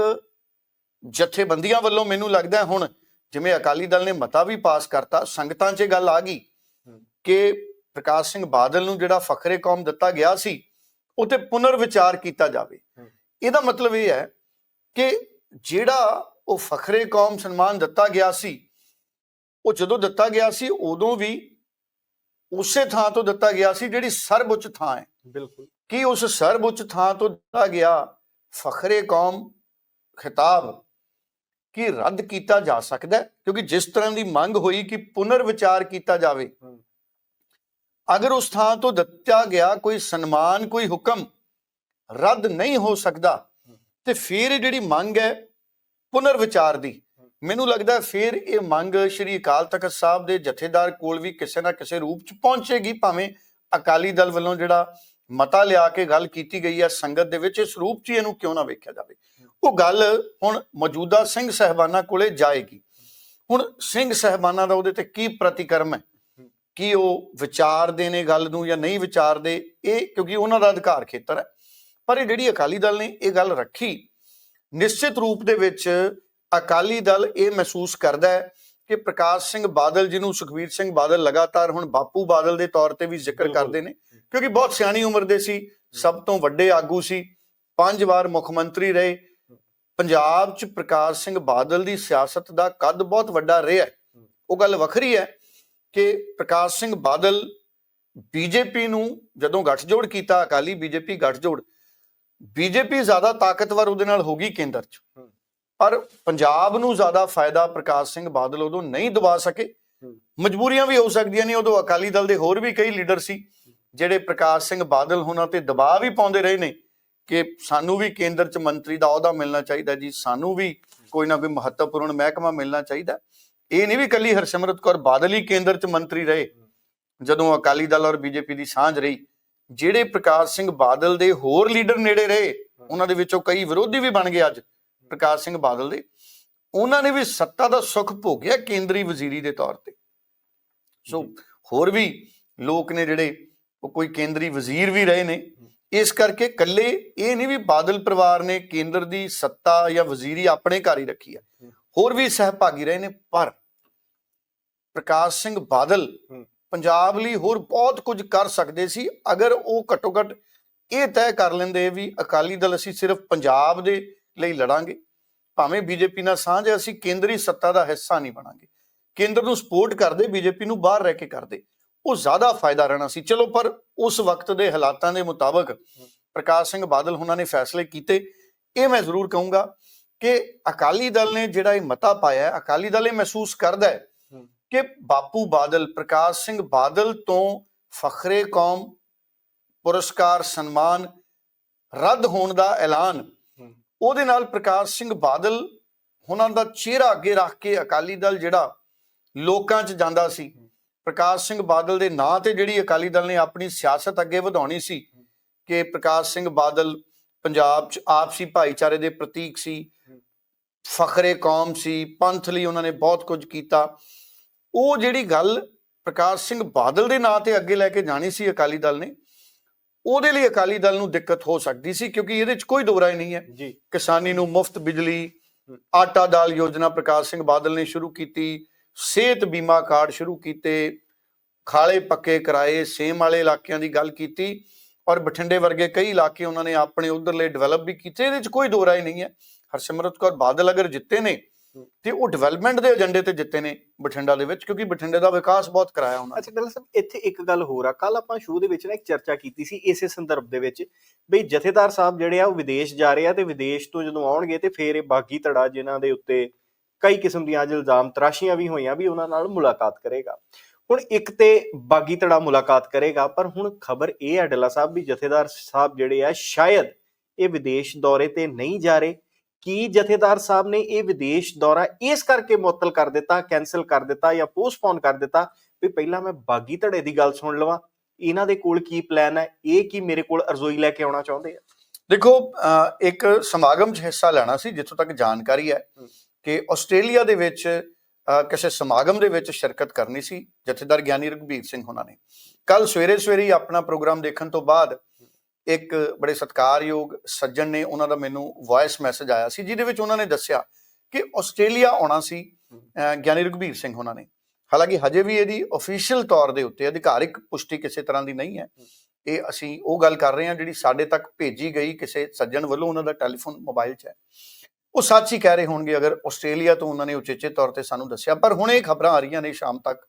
B: ਜਥੇਬੰਦੀਆਂ ਵੱਲੋਂ ਮੈਨੂੰ ਲੱਗਦਾ ਹੁਣ ਜਿਵੇਂ ਅਕਾਲੀ ਦਲ ਨੇ ਮਤਾ ਵੀ ਪਾਸ ਕਰਤਾ ਸੰਗਤਾਂ 'ਚ ਇਹ ਗੱਲ ਆ ਗਈ ਕਿ ਪ੍ਰਕਾਸ਼ ਸਿੰਘ ਬਾਦਲ ਨੂੰ ਜਿਹੜਾ ਫਖਰੇ ਕੌਮ ਦਿੱਤਾ ਗਿਆ ਸੀ ਉਹ ਤੇ ਪੁਨਰ ਵਿਚਾਰ ਕੀਤਾ ਜਾਵੇ। ਇਹਦਾ ਮਤਲਬ ਇਹ ਹੈ ਕਿ ਜਿਹੜਾ ਉਹ ਫਖਰੇ ਕੌਮ ਸਨਮਾਨ ਦਿੱਤਾ ਗਿਆ ਸੀ ਉਹ ਜਦੋਂ ਦਿੱਤਾ ਗਿਆ ਸੀ ਉਦੋਂ ਵੀ ਉਸੇ ਥਾਂ ਤੋਂ ਦਿੱਤਾ ਗਿਆ ਸੀ ਜਿਹੜੀ ਸਰਬਉੱਚ ਥਾਂ ਹੈ
A: ਬਿਲਕੁਲ
B: ਕੀ ਉਸ ਸਰਬਉੱਚ ਥਾਂ ਤੋਂ ਦਿੱਤਾ ਗਿਆ ਫਖਰੇ ਕੌਮ ਖਿਤਾਬ ਕੀ ਰੱਦ ਕੀਤਾ ਜਾ ਸਕਦਾ? ਕਿਉਂਕਿ ਜਿਸ ਤਰ੍ਹਾਂ ਦੀ ਮੰਗ ਹੋਈ ਕਿ ਪੁਨਰ ਵਿਚਾਰ ਕੀਤਾ ਜਾਵੇ। ਅਗਰ ਉਸ ਥਾਂ ਤੋਂ ਦਿੱਤਾ ਗਿਆ ਕੋਈ ਸਨਮਾਨ ਕੋਈ ਹੁਕਮ ਰੱਦ ਨਹੀਂ ਹੋ ਸਕਦਾ ਤੇ ਫਿਰ ਜਿਹੜੀ ਮੰਗ ਹੈ ਪੁਨਰ ਵਿਚਾਰ ਦੀ ਮੈਨੂੰ ਲੱਗਦਾ ਫਿਰ ਇਹ ਮੰਗ ਸ਼੍ਰੀ ਅਕਾਲ ਤਖਤ ਸਾਹਿਬ ਦੇ ਜਥੇਦਾਰ ਕੋਲ ਵੀ ਕਿਸੇ ਨਾ ਕਿਸੇ ਰੂਪ ਚ ਪਹੁੰਚੇਗੀ, ਭਾਵੇਂ ਅਕਾਲੀ ਦਲ ਵੱਲੋਂ ਜਿਹੜਾ ਮਤਾ ਲਿਆ ਕੇ ਗੱਲ ਕੀਤੀ ਗਈ ਹੈ ਸੰਗਤ ਦੇ ਵਿੱਚ, ਇਸ ਰੂਪ ਚ ਇਹਨੂੰ ਕਿਉਂ ਨਾ ਵੇਖਿਆ ਜਾਵੇ। ਉਹ ਗੱਲ ਹੁਣ ਮੌਜੂਦਾ ਸਿੰਘ ਸਹਿਬਾਨਾਂ ਕੋਲੇ ਜਾਏਗੀ। ਹੁਣ ਸਿੰਘ ਸਹਿਬਾਨਾਂ ਦਾ ਉਹਦੇ ਤੇ ਕੀ ਪ੍ਰਤੀਕਰਮ ਹੈ? ਕੀ ਉਹ ਵਿਚਾਰਦੇ ਨੇ ਗੱਲ ਨੂੰ ਜਾਂ ਨਹੀਂ ਵਿਚਾਰਦੇ? ਇਹ ਕਿਉਂਕਿ ਉਹਨਾਂ ਦਾ ਅਧਿਕਾਰ ਖੇਤਰ ਹੈ। ਪਰ ਇਹ ਜਿਹੜੀ ਅਕਾਲੀ ਦਲ ਨੇ ਇਹ ਗੱਲ ਰੱਖੀ, ਨਿਸ਼ਚਿਤ ਰੂਪ ਦੇ ਵਿੱਚ ਅਕਾਲੀ ਦਲ ਇਹ ਮਹਿਸੂਸ ਕਰਦਾ ਹੈ ਕਿ ਪ੍ਰਕਾਸ਼ ਸਿੰਘ ਬਾਦਲ ਜਿਹਨੂੰ ਸੁਖਵੀਰ ਸਿੰਘ ਬਾਦਲ ਲਗਾਤਾਰ ਹੁਣ ਬਾਪੂ ਬਾਦਲ ਦੇ ਤੌਰ ਤੇ ਵੀ ਜ਼ਿਕਰ। ਕਰਦੇ ਨੇ ਕਿਉਂਕਿ ਬਹੁਤ ਸਿਆਣੀ ਉਮਰ ਦੇ ਸੀ ਸਭ ਤੋਂ ਵੱਡੇ ਆਗੂ ਸੀ ਪੰਜ ਵਾਰ ਮੁੱਖ ਮੰਤਰੀ ਰਹੇ ਪੰਜਾਬ 'ਚ ਪ੍ਰਕਾਸ਼ ਸਿੰਘ ਬਾਦਲ ਦੀ ਸਿਆਸਤ ਦਾ ਕੱਦ ਬਹੁਤ ਵੱਡਾ ਰਿਹਾ। ਉਹ ਗੱਲ ਵੱਖਰੀ ਹੈ ਕਿ ਪ੍ਰਕਾਸ਼ ਸਿੰਘ ਬਾਦਲ ਬੀਜੇਪੀ ਨੂੰ ਜਦੋਂ ਗੱਠਜੋੜ ਕੀਤਾ ਅਕਾਲੀ ਬੀਜੇਪੀ ਗੱਠਜੋੜ ਬੀਜੇਪੀ ਜ਼ਿਆਦਾ ਤਾਕਤਵਰ ਉਹਦੇ ਨਾਲ ਹੋ ਗਈ ਕੇਂਦਰ 'ਚ। ਪਰ ਪੰਜਾਬ ਨੂੰ ਜ਼ਿਆਦਾ ਫਾਇਦਾ ਪ੍ਰਕਾਸ਼ ਸਿੰਘ ਬਾਦਲ ਉਦੋਂ ਨਹੀਂ ਦਵਾ ਸਕੇ। ਮਜਬੂਰੀਆਂ ਵੀ ਹੋ ਸਕਦੀਆਂ ਨੇ ਉਦੋਂ ਅਕਾਲੀ ਦਲ ਦੇ ਹੋਰ ਵੀ ਕਈ ਲੀਡਰ ਸੀ ਜਿਹੜੇ ਪ੍ਰਕਾਸ਼ ਸਿੰਘ ਬਾਦਲ ਹੁਣਾਂ ਤੇ ਦਬਾਅ ਵੀ ਪਾਉਂਦੇ ਰਹੇ ਨੇ ਕਿ ਸਾਨੂੰ ਵੀ ਕੇਂਦਰ 'ਚ ਮੰਤਰੀ ਦਾ ਅਹੁਦਾ ਮਿਲਣਾ ਚਾਹੀਦਾ ਜੀ ਸਾਨੂੰ ਵੀ ਕੋਈ ਨਾ ਕੋਈ ਮਹੱਤਵਪੂਰਨ ਮਹਿਕਮਾ ਮਿਲਣਾ ਚਾਹੀਦਾ। ਇਹ ਨਹੀਂ ਵੀ ਕੱਲੀ ਹਰਸਿਮਰਤ ਕੌਰ ਬਾਦਲ ਹੀ ਕੇਂਦਰ 'ਚ ਮੰਤਰੀ ਰਹੇ ਜਦੋਂ ਅਕਾਲੀ ਦਲ ਔਰ ਬੀਜੇਪੀ ਦੀ ਸਾਂਝ ਰਹੀ। ਜਿਹੜੇ ਪ੍ਰਕਾਸ਼ ਸਿੰਘ ਬਾਦਲ ਦੇ ਹੋਰ ਲੀਡਰ ਨੇੜੇ ਰਹੇ ਉਹਨਾਂ ਦੇ ਵਿੱਚੋਂ ਕਈ ਵਿਰੋਧੀ ਵੀ ਬਣ ਗਏ ਅੱਜ। ਪ੍ਰਕਾਸ਼ ਸਿੰਘ ਬਾਦਲ ਦੇ ਉਹਨਾਂ ਨੇ ਵੀ ਸੱਤਾ ਦਾ ਸੁੱਖ ਭੋਗਿਆ ਕੇਂਦਰੀ ਵਜ਼ੀਰੀ ਦੇ ਤੌਰ ਤੇ। ਸੋ ਹੋਰ ਵੀ ਲੋਕ ਨੇ ਜਿਹੜੇ ਉਹ ਕੋਈ ਕੇਂਦਰੀ ਵਜ਼ੀਰ ਵੀ ਰਹੇ ਨੇ ਇਸ ਕਰਕੇ ਕੱਲੇ ਇਹ ਨਹੀਂ ਵੀ ਬਾਦਲ ਪਰਿਵਾਰ ਨੇ ਕੇਂਦਰ ਦੀ ਸੱਤਾ ਜਾਂ ਵਜ਼ੀਰੀ ਆਪਣੇ ਘਰ ਹੀ ਰੱਖੀ ਹੈ। ਹੋਰ ਵੀ ਸਹਿਭਾਗੀ ਰਹੇ ਨੇ ਪਰ ਪ੍ਰਕਾਸ਼ ਸਿੰਘ ਬਾਦਲ। ਪੰਜਾਬ ਲਈ ਹੋਰ ਬਹੁਤ ਕੁਝ ਕਰ ਸਕਦੇ ਸੀ ਅਗਰ ਉਹ ਘੱਟੋ ਘੱਟ ਇਹ ਤੈਅ ਕਰ ਲੈਂਦੇ ਵੀ ਅਕਾਲੀ ਦਲ ਅਸੀਂ ਸਿਰਫ ਪੰਜਾਬ ਦੇ ਲਈ ਲੜਾਂਗੇ। ਭਾਵੇਂ ਬੀਜੇਪੀ ਨਾਲ ਸਾਂਝ ਹੈ, ਅਸੀਂ ਕੇਂਦਰੀ ਸੱਤਾ ਦਾ ਹਿੱਸਾ ਨਹੀਂ ਬਣਾਂਗੇ। ਕੇਂਦਰ ਨੂੰ ਸਪੋਰਟ ਕਰਦੇ, ਬੀਜੇਪੀ ਨੂੰ ਬਾਹਰ ਰਹਿ ਕੇ ਕਰਦੇ। ਉਹ ਜ਼ਿਆਦਾ ਫਾਇਦਾ ਰਹਿਣਾ ਸੀ। ਚਲੋ, ਪਰ ਉਸ ਵਕਤ ਦੇ ਹਾਲਾਤਾਂ ਦੇ ਮੁਤਾਬਕ ਪ੍ਰਕਾਸ਼ ਸਿੰਘ ਬਾਦਲ ਉਹਨਾਂ ਨੇ ਫੈਸਲੇ ਕੀਤੇ। ਇਹ ਮੈਂ ਜ਼ਰੂਰ ਕਹੂੰਗਾ ਕਿ ਅਕਾਲੀ ਦਲ ਨੇ ਜਿਹੜਾ ਇਹ ਮਤਾ ਪਾਇਆ ਅਕਾਲੀ ਦਲ ਇਹ ਮਹਿਸੂਸ ਕਰਦਾ ਹੈ ਕਿ ਬਾਪੂ ਬਾਦਲ, ਪ੍ਰਕਾਸ਼ ਸਿੰਘ ਬਾਦਲ ਤੋਂ ਫਖਰੇ ਕੌਮ, ਪੁਰਸਕਾਰ, ਸਨਮਾਨ ਰੱਦ ਹੋਣ ਦਾ ਐਲਾਨ ਉਹਦੇ ਨਾਲ ਪ੍ਰਕਾਸ਼ ਸਿੰਘ ਬਾਦਲ ਉਹਨਾਂ ਦਾ ਚਿਹਰਾ ਅੱਗੇ ਰੱਖ ਕੇ ਅਕਾਲੀ ਦਲ ਜਿਹੜਾ ਲੋਕਾਂ 'ਚ ਜਾਂਦਾ ਸੀ। ਪ੍ਰਕਾਸ਼ ਸਿੰਘ ਬਾਦਲ ਦੇ ਨਾਂ ਤੇ ਜਿਹੜੀ ਅਕਾਲੀ ਦਲ ਨੇ ਆਪਣੀ ਸਿਆਸਤ ਅੱਗੇ ਵਧਾਉਣੀ ਸੀ ਕਿ ਪ੍ਰਕਾਸ਼ ਸਿੰਘ ਬਾਦਲ ਪੰਜਾਬ 'ਚ ਆਪਸੀ ਭਾਈਚਾਰੇ ਦੇ ਪ੍ਰਤੀਕ ਸੀ, ਫਖਰੇ ਕੌਮ ਸੀ, ਪੰਥ ਲਈ ਉਹਨਾਂ ਨੇ ਬਹੁਤ ਕੁਝ ਕੀਤਾ। ਉਹ ਜਿਹੜੀ ਗੱਲ ਪ੍ਰਕਾਸ਼ ਸਿੰਘ ਬਾਦਲ ਦੇ ਨਾਂ ਤੇ ਅੱਗੇ ਲੈ ਕੇ ਜਾਣੀ ਸੀ ਅਕਾਲੀ ਦਲ ਨੇ ਉਹਦੇ ਲਈ ਅਕਾਲੀ ਦਲ ਨੂੰ ਦਿੱਕਤ ਹੋ ਸਕਦੀ ਸੀ ਕਿਉਂਕਿ ਇਹਦੇ 'ਚ ਕੋਈ ਦੋਰਾ ਹੀ ਨਹੀਂ ਹੈ।
A: ਜੀ।
B: ਕਿਸਾਨੀ ਨੂੰ ਮੁਫਤ ਬਿਜਲੀ ਆਟਾ ਦਾਲ ਯੋਜਨਾ ਪ੍ਰਕਾਸ਼ ਸਿੰਘ ਬਾਦਲ ਨੇ ਸ਼ੁਰੂ ਕੀਤੀ ਸਿਹਤ ਬੀਮਾ ਕਾਰਡ ਸ਼ੁਰੂ ਕੀਤੇ ਖਾਲੇ ਪੱਕੇ ਕਰਾਏ ਸੇਮ ਵਾਲੇ ਇਲਾਕਿਆਂ ਦੀ ਗੱਲ ਕੀਤੀ ਔਰ ਬਠਿੰਡੇ ਵਰਗੇ ਕਈ ਇਲਾਕੇ ਉਹਨਾਂ ਨੇ ਆਪਣੇ ਉਧਰਲੇ ਡਿਵੈਲਪ ਵੀ ਕੀਤੇ ਇਹਦੇ 'ਚ ਕੋਈ ਦੋ ਰਾਏ ਨਹੀਂ ਹੈ। ਹਰਸਿਮਰਤ ਕੌਰ ਬਾਦਲ ਅਗਰ ਜਿੱਤੇ ਨੇ ਤੇ ਉਹ ਡਿਵੈਲਪਮੈਂਟ ਦੇ ਏਜੰਡੇ ਤੇ ਜਿੱਤੇ ਨੇ ਬਠਿੰਡਾ ਦੇ ਵਿੱਚ, ਕਿਉਂਕਿ ਬਠਿੰਡੇ ਦਾ ਵਿਕਾਸ ਬਹੁਤ ਕਰਾਇਆ ਉਹਨਾਂ
A: ਅੱਛਾ ਡੱਲਾ ਸਾਹਿਬ, ਇੱਥੇ ਇੱਕ ਗੱਲ ਹੋਰ ਆ। ਕੱਲ ਆਪਾਂ ਸ਼ੋਅ ਦੇ ਵਿੱਚ ਨਾ ਇੱਕ ਚਰਚਾ ਕੀਤੀ ਸੀ ਇਸੇ ਸੰਦਰਭ ਦੇ ਵਿੱਚ, ਬਈ ਜਥੇਦਾਰ ਸਾਹਿਬ ਜਿਹੜੇ ਆ, ਉਹ ਵਿਦੇਸ਼ ਜਾ ਰਹੇ ਆ ਤੇ ਵਿਦੇਸ਼ ਤੋਂ ਜਦੋਂ ਆਉਣਗੇ ਤੇ ਫੇਰ ਇਹ ਬਾਗੀ ਧੜਾ ਜਿਨ੍ਹਾਂ ਦੇ ਉੱਤੇ ਕਈ ਕਿਸਮ ਦੀਆਂ ਅੱਜ ਇਲਜ਼ਾਮ ਤਰਾਸ਼ੀਆਂ ਵੀ ਹੋਈਆਂ ਵੀ ਉਹਨਾਂ ਨਾਲ ਮੁਲਾਕਾਤ ਕਰੇਗਾ। ਹੁਣ ਇੱਕ ਤੇ ਬਾਗੀ ਧੜਾ ਮੁਲਾਕਾਤ ਕਰੇਗਾ, ਪਰ ਹੁਣ ਖਬਰ ਇਹ ਹੈ ਡੱਲਾ ਸਾਹਿਬ ਵੀ ਜਥੇਦਾਰ ਸਾਹਿਬ ਜਿਹੜੇ ਆ, ਸ਼ਾਇਦ ਇਹ ਵਿਦੇਸ਼ ਦੌਰੇ ਤੇ ਨਹੀਂ ਜਾ ਰਹੇ। ਕੀ ਜਥੇਦਾਰ ਸਾਹਿਬ ਨੇ ਇਹ ਵਿਦੇਸ਼ ਦੌਰਾ ਇਸ ਕਰਕੇ ਮੁਅੱਤਲ ਕਰ ਦਿੱਤਾ ਕੈਨਸਲ ਕਰ ਦਿੱਤਾ ਜਾਂ ਪੋਸਟਪੋਨ ਕਰ ਦਿੱਤਾ ਵੀ ਪਹਿਲਾਂ ਮੈਂ ਬਾਗੀ ਧੜੇ ਦੀ ਗੱਲ ਸੁਣ ਲਵਾਂ। ਇਹਨਾਂ ਦੇ ਕੋਲ ਕੀ ਪਲਾਨ ਹੈ? ਇਹ ਕੀ ਮੇਰੇ ਕੋਲ ਅਰਜ਼ੋਈ ਲੈ ਕੇ ਆਉਣਾ ਚਾਹੁੰਦੇ ਆ?
B: ਦੇਖੋ ਇੱਕ ਸਮਾਗਮ 'ਚ ਹਿੱਸਾ ਲੈਣਾ ਸੀ ਜਿੱਥੋਂ ਤੱਕ ਜਾਣਕਾਰੀ ਹੈ। ਕਿ ਆਸਟ੍ਰੇਲੀਆ ਦੇ ਵਿੱਚ ਕਿਸੇ ਸਮਾਗਮ ਦੇ ਵਿੱਚ ਸ਼ਿਰਕਤ ਕਰਨੀ ਸੀ ਜਥੇਦਾਰ ਗਿਆਨੀ ਰਘਬੀਰ ਸਿੰਘ ਉਹਨਾਂ ਨੇ। ਕੱਲ ਸਵੇਰੇ ਸਵੇਰੇ ਹੀ ਆਪਣਾ ਪ੍ਰੋਗਰਾਮ ਦੇਖਣ ਤੋਂ ਬਾਅਦ ਇੱਕ ਬੜੇ ਸਤਿਕਾਰਯੋਗ ਸੱਜਣ ਨੇ ਉਹਨਾਂ ਦਾ ਮੈਨੂੰ ਵੌਇਸ ਮੈਸੇਜ ਆਇਆ ਸੀ ਜਿਹਦੇ ਵਿੱਚ ਉਹਨਾਂ ਨੇ ਦੱਸਿਆ ਕਿ ਆਸਟ੍ਰੇਲੀਆ ਆਉਣਾ ਸੀ ਗਿਆਨੀ ਰਘਬੀਰ ਸਿੰਘ ਉਹਨਾਂ ਨੇ। ਹਾਲਾਂਕਿ ਹਜੇ ਵੀ ਇਹਦੀ ਅਫੀਸ਼ੀਅਲ ਤੌਰ ਦੇ ਉੱਤੇ ਅਧਿਕਾਰਿਕ ਪੁਸ਼ਟੀ ਕਿਸੇ ਤਰ੍ਹਾਂ ਦੀ ਨਹੀਂ ਹੈ। ਇਹ ਅਸੀਂ ਉਹ ਗੱਲ ਕਰ ਰਹੇ ਹਾਂ ਜਿਹੜੀ ਸਾਡੇ ਤੱਕ ਭੇਜੀ ਗਈ ਕਿਸੇ ਸੱਜਣ ਵੱਲੋਂ ਉਹਨਾਂ ਦਾ ਟੈਲੀਫੋਨ ਮੋਬਾਈਲ 'ਚ ਹੈ। ਉਹ ਸੱਚ ਹੀ ਕਹਿ ਰਹੇ ਹੋਣਗੇ ਅਗਰ ਆਸਟ੍ਰੇਲੀਆ ਤੋਂ ਉਹਨਾਂ ਨੇ ਉਚੇਚੇ ਤੌਰ ਤੇ ਸਾਨੂੰ ਦੱਸਿਆ ਪਰ ਹੁਣ ਇਹ ਖਬਰਾਂ ਆ ਰਹੀਆਂ ਨੇ ਸ਼ਾਮ ਤੱਕ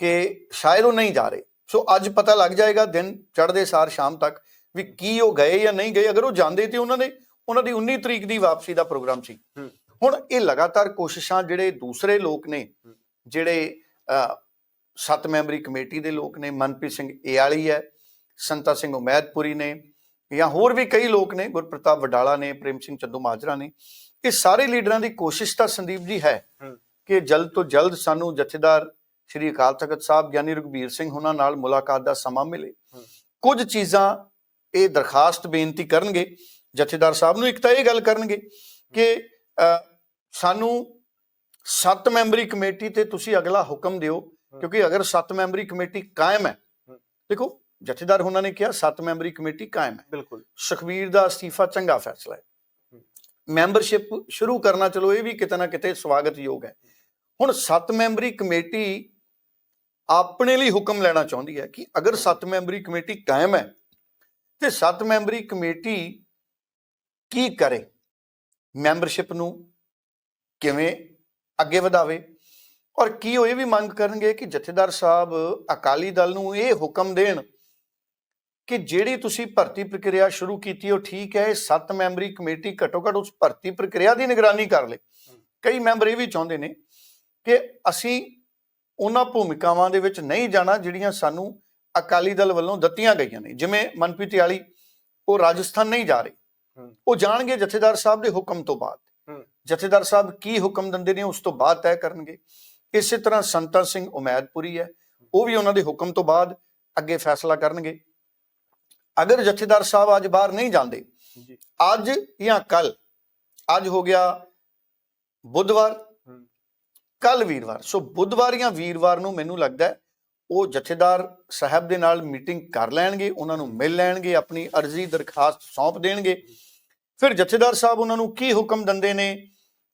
B: ਕਿ ਸ਼ਾਇਦ ਉਹ ਨਹੀਂ ਜਾ ਰਹੇ। ਸੋ ਅੱਜ ਪਤਾ ਲੱਗ ਜਾਏਗਾ ਦਿਨ ਚੜ੍ਹਦੇ ਸਾਰ ਸ਼ਾਮ ਤੱਕ ਵੀ ਕੀ ਉਹ ਗਏ ਜਾਂ ਨਹੀਂ ਗਏ ਅਗਰ ਉਹ ਜਾਂਦੇ ਤੇ ਉਹਨਾਂ ਨੇ ਉਹਨਾਂ ਦੀ 19 ਤਰੀਕ ਦੀ ਵਾਪਸੀ ਦਾ ਪ੍ਰੋਗਰਾਮ ਸੀ। ਹੁਣ ਇਹ ਲਗਾਤਾਰ ਕੋਸ਼ਿਸ਼ਾਂ ਜਿਹੜੇ ਦੂਸਰੇ ਲੋਕ ਨੇ ਜਿਹੜੇ ਸੱਤ ਮੈਂਬਰੀ ਕਮੇਟੀ ਦੇ ਲੋਕ ਨੇ ਮਨਪ੍ਰੀਤ ਸਿੰਘ ਏਆਲੀ ਹੈ ਸੰਤਾ ਸਿੰਘ ਉਮੈਦਪੁਰੀ ਨੇ ਜਾਂ ਹੋਰ ਵੀ ਕਈ ਲੋਕ ਨੇ ਗੁਰਪ੍ਰਤਾਪ ਵਡਾਲਾ ਨੇ ਪ੍ਰੇਮ ਸਿੰਘ ਚੰਦੂ ਮਾਜਰਾ ਨੇ ਇਹ ਸਾਰੇ ਲੀਡਰਾਂ ਦੀ ਕੋਸ਼ਿਸ਼ ਤਾਂ ਸੰਦੀਪ ਜੀ ਹੂੰ। ਕਿ ਜਲਦ ਤੋਂ ਜਲਦ ਸਾਨੂੰ ਜਥੇਦਾਰ ਸ਼੍ਰੀ ਅਕਾਲ ਤਖਤ ਸਾਹਿਬ ਗਿਆਨੀ ਰਘਬੀਰ ਸਿੰਘ ਉਹਨਾਂ ਨਾਲ ਮੁਲਾਕਾਤ ਦਾ ਸਮਾਂ ਮਿਲੇ। ਕੁਝ ਚੀਜ਼ਾਂ ਇਹ ਦਰਖਾਸਤ ਬੇਨਤੀ ਕਰਨਗੇ ਜਥੇਦਾਰ ਸਾਹਿਬ ਨੂੰ ਇੱਕ ਤਾਂ ਇਹ ਗੱਲ ਕਰਨਗੇ ਕਿ ਸਾਨੂੰ ਸੱਤ ਮੈਂਬਰੀ ਕਮੇਟੀ ਤੇ ਤੁਸੀਂ ਅਗਲਾ ਹੁਕਮ ਦਿਓ ਕਿਉਂਕਿ ਅਗਰ ਸੱਤ ਮੈਂਬਰੀ ਕਮੇਟੀ ਕਾਇਮ ਹੈ। ਦੇਖੋ ਜਥੇਦਾਰ ਉਹਨਾਂ ਨੇ ਕਿਹਾ ਸੱਤ ਮੈਂਬਰੀ ਕਮੇਟੀ ਕਾਇਮ ਹੈ
A: ਬਿਲਕੁਲ
B: ਸੁਖਬੀਰ ਦਾ ਅਸਤੀਫਾ ਚੰਗਾ ਫੈਸਲਾ ਹੈ ਮੈਂਬਰਸ਼ਿਪ ਸ਼ੁਰੂ ਕਰਨਾ ਚਲੋ ਇਹ ਵੀ ਕਿਤੇ ਨਾ ਕਿਤੇ ਸਵਾਗਤਯੋਗ ਹੈ ਹੁਣ ਸੱਤ ਮੈਂਬਰੀ ਕਮੇਟੀ ਆਪਣੇ ਲਈ ਹੁਕਮ ਲੈਣਾ ਚਾਹੁੰਦੀ ਹੈ ਕਿ ਅਗਰ ਸੱਤ ਮੈਂਬਰੀ ਕਮੇਟੀ ਕਾਇਮ ਹੈ ਤੇ ਸੱਤ ਮੈਂਬਰੀ ਕਮੇਟੀ ਕੀ ਕਰੇ? ਮੈਂਬਰਸ਼ਿਪ ਨੂੰ ਕਿਵੇਂ ਅੱਗੇ ਵਧਾਵੇ? ਔਰ ਕੀ ਉਹ ਇਹ ਵੀ ਮੰਗ ਕਰਨਗੇ ਕਿ ਜਥੇਦਾਰ ਸਾਹਿਬ ਅਕਾਲੀ ਦਲ ਨੂੰ ਇਹ ਹੁਕਮ ਦੇਣ ਕਿ ਜਿਹੜੀ ਤੁਸੀਂ ਭਰਤੀ ਪ੍ਰਕਿਰਿਆ ਸ਼ੁਰੂ ਕੀਤੀ ਉਹ ਠੀਕ ਹੈ ਇਹ 7 ਮੈਂਬਰੀ ਕਮੇਟੀ ਘੱਟੋ ਘੱਟ ਉਸ ਭਰਤੀ ਪ੍ਰਕਿਰਿਆ ਦੀ ਨਿਗਰਾਨੀ ਕਰ ਲੇ। ਕਈ ਮੈਂਬਰ ਇਹ ਵੀ ਚਾਹੁੰਦੇ ਨੇ ਕਿ ਅਸੀਂ ਉਹਨਾਂ ਭੂਮਿਕਾਵਾਂ ਦੇ ਵਿੱਚ ਨਹੀਂ ਜਾਣਾ ਜਿਹੜੀਆਂ ਸਾਨੂੰ ਅਕਾਲੀ ਦਲ ਵੱਲੋਂ ਦਿੱਤੀਆਂ ਗਈਆਂ ਨੇ ਜਿਵੇਂ ਮਨਪ੍ਰੀਤ ਵਾਲੀ ਉਹ ਰਾਜਸਥਾਨ ਨਹੀਂ ਜਾ ਰਹੇ। ਉਹ ਜਾਣਗੇ ਜਥੇਦਾਰ ਸਾਹਿਬ ਦੇ ਹੁਕਮ ਤੋਂ ਬਾਅਦ। ਜਥੇਦਾਰ ਸਾਹਿਬ ਕੀ ਹੁਕਮ ਦਿੰਦੇ ਨੇ ਉਸ ਤੋਂ ਬਾਅਦ ਤੈਅ ਕਰਨਗੇ ਇਸੇ ਤਰ੍ਹਾਂ ਸੰਤਾ ਸਿੰਘ ਉਮੈਦਪੁਰੀ ਹੈ ਉਹ ਵੀ ਉਹਨਾਂ ਦੇ ਹੁਕਮ ਤੋਂ ਬਾਅਦ ਅੱਗੇ ਫੈਸਲਾ ਕਰਨਗੇ ਅਗਰ ਜਥੇਦਾਰ ਸਾਹਿਬ ਅੱਜ ਬਾਹਰ ਨਹੀਂ ਜਾਂਦੇ ਅੱਜ ਜਾਂ ਕੱਲ ਅੱਜ ਹੋ ਗਿਆ ਬੁੱਧਵਾਰ। ਕੱਲ ਵੀਰਵਾਰ ਸੋ ਬੁੱਧਵਾਰ ਜਾਂ ਵੀਰਵਾਰ ਨੂੰ ਮੈਨੂੰ ਲੱਗਦਾ ਹੈ ਉਹ ਜਥੇਦਾਰ ਸਾਹਿਬ ਦੇ ਨਾਲ ਮੀਟਿੰਗ ਕਰ ਲੈਣਗੇ ਉਹਨਾਂ ਨੂੰ ਮਿਲ ਲੈਣਗੇ ਆਪਣੀ ਅਰਜ਼ੀ ਦਰਖਾਸਤ ਸੌਂਪ ਦੇਣਗੇ ਫਿਰ ਜਥੇਦਾਰ ਸਾਹਿਬ ਉਹਨਾਂ ਨੂੰ ਕੀ ਹੁਕਮ ਦਿੰਦੇ ਨੇ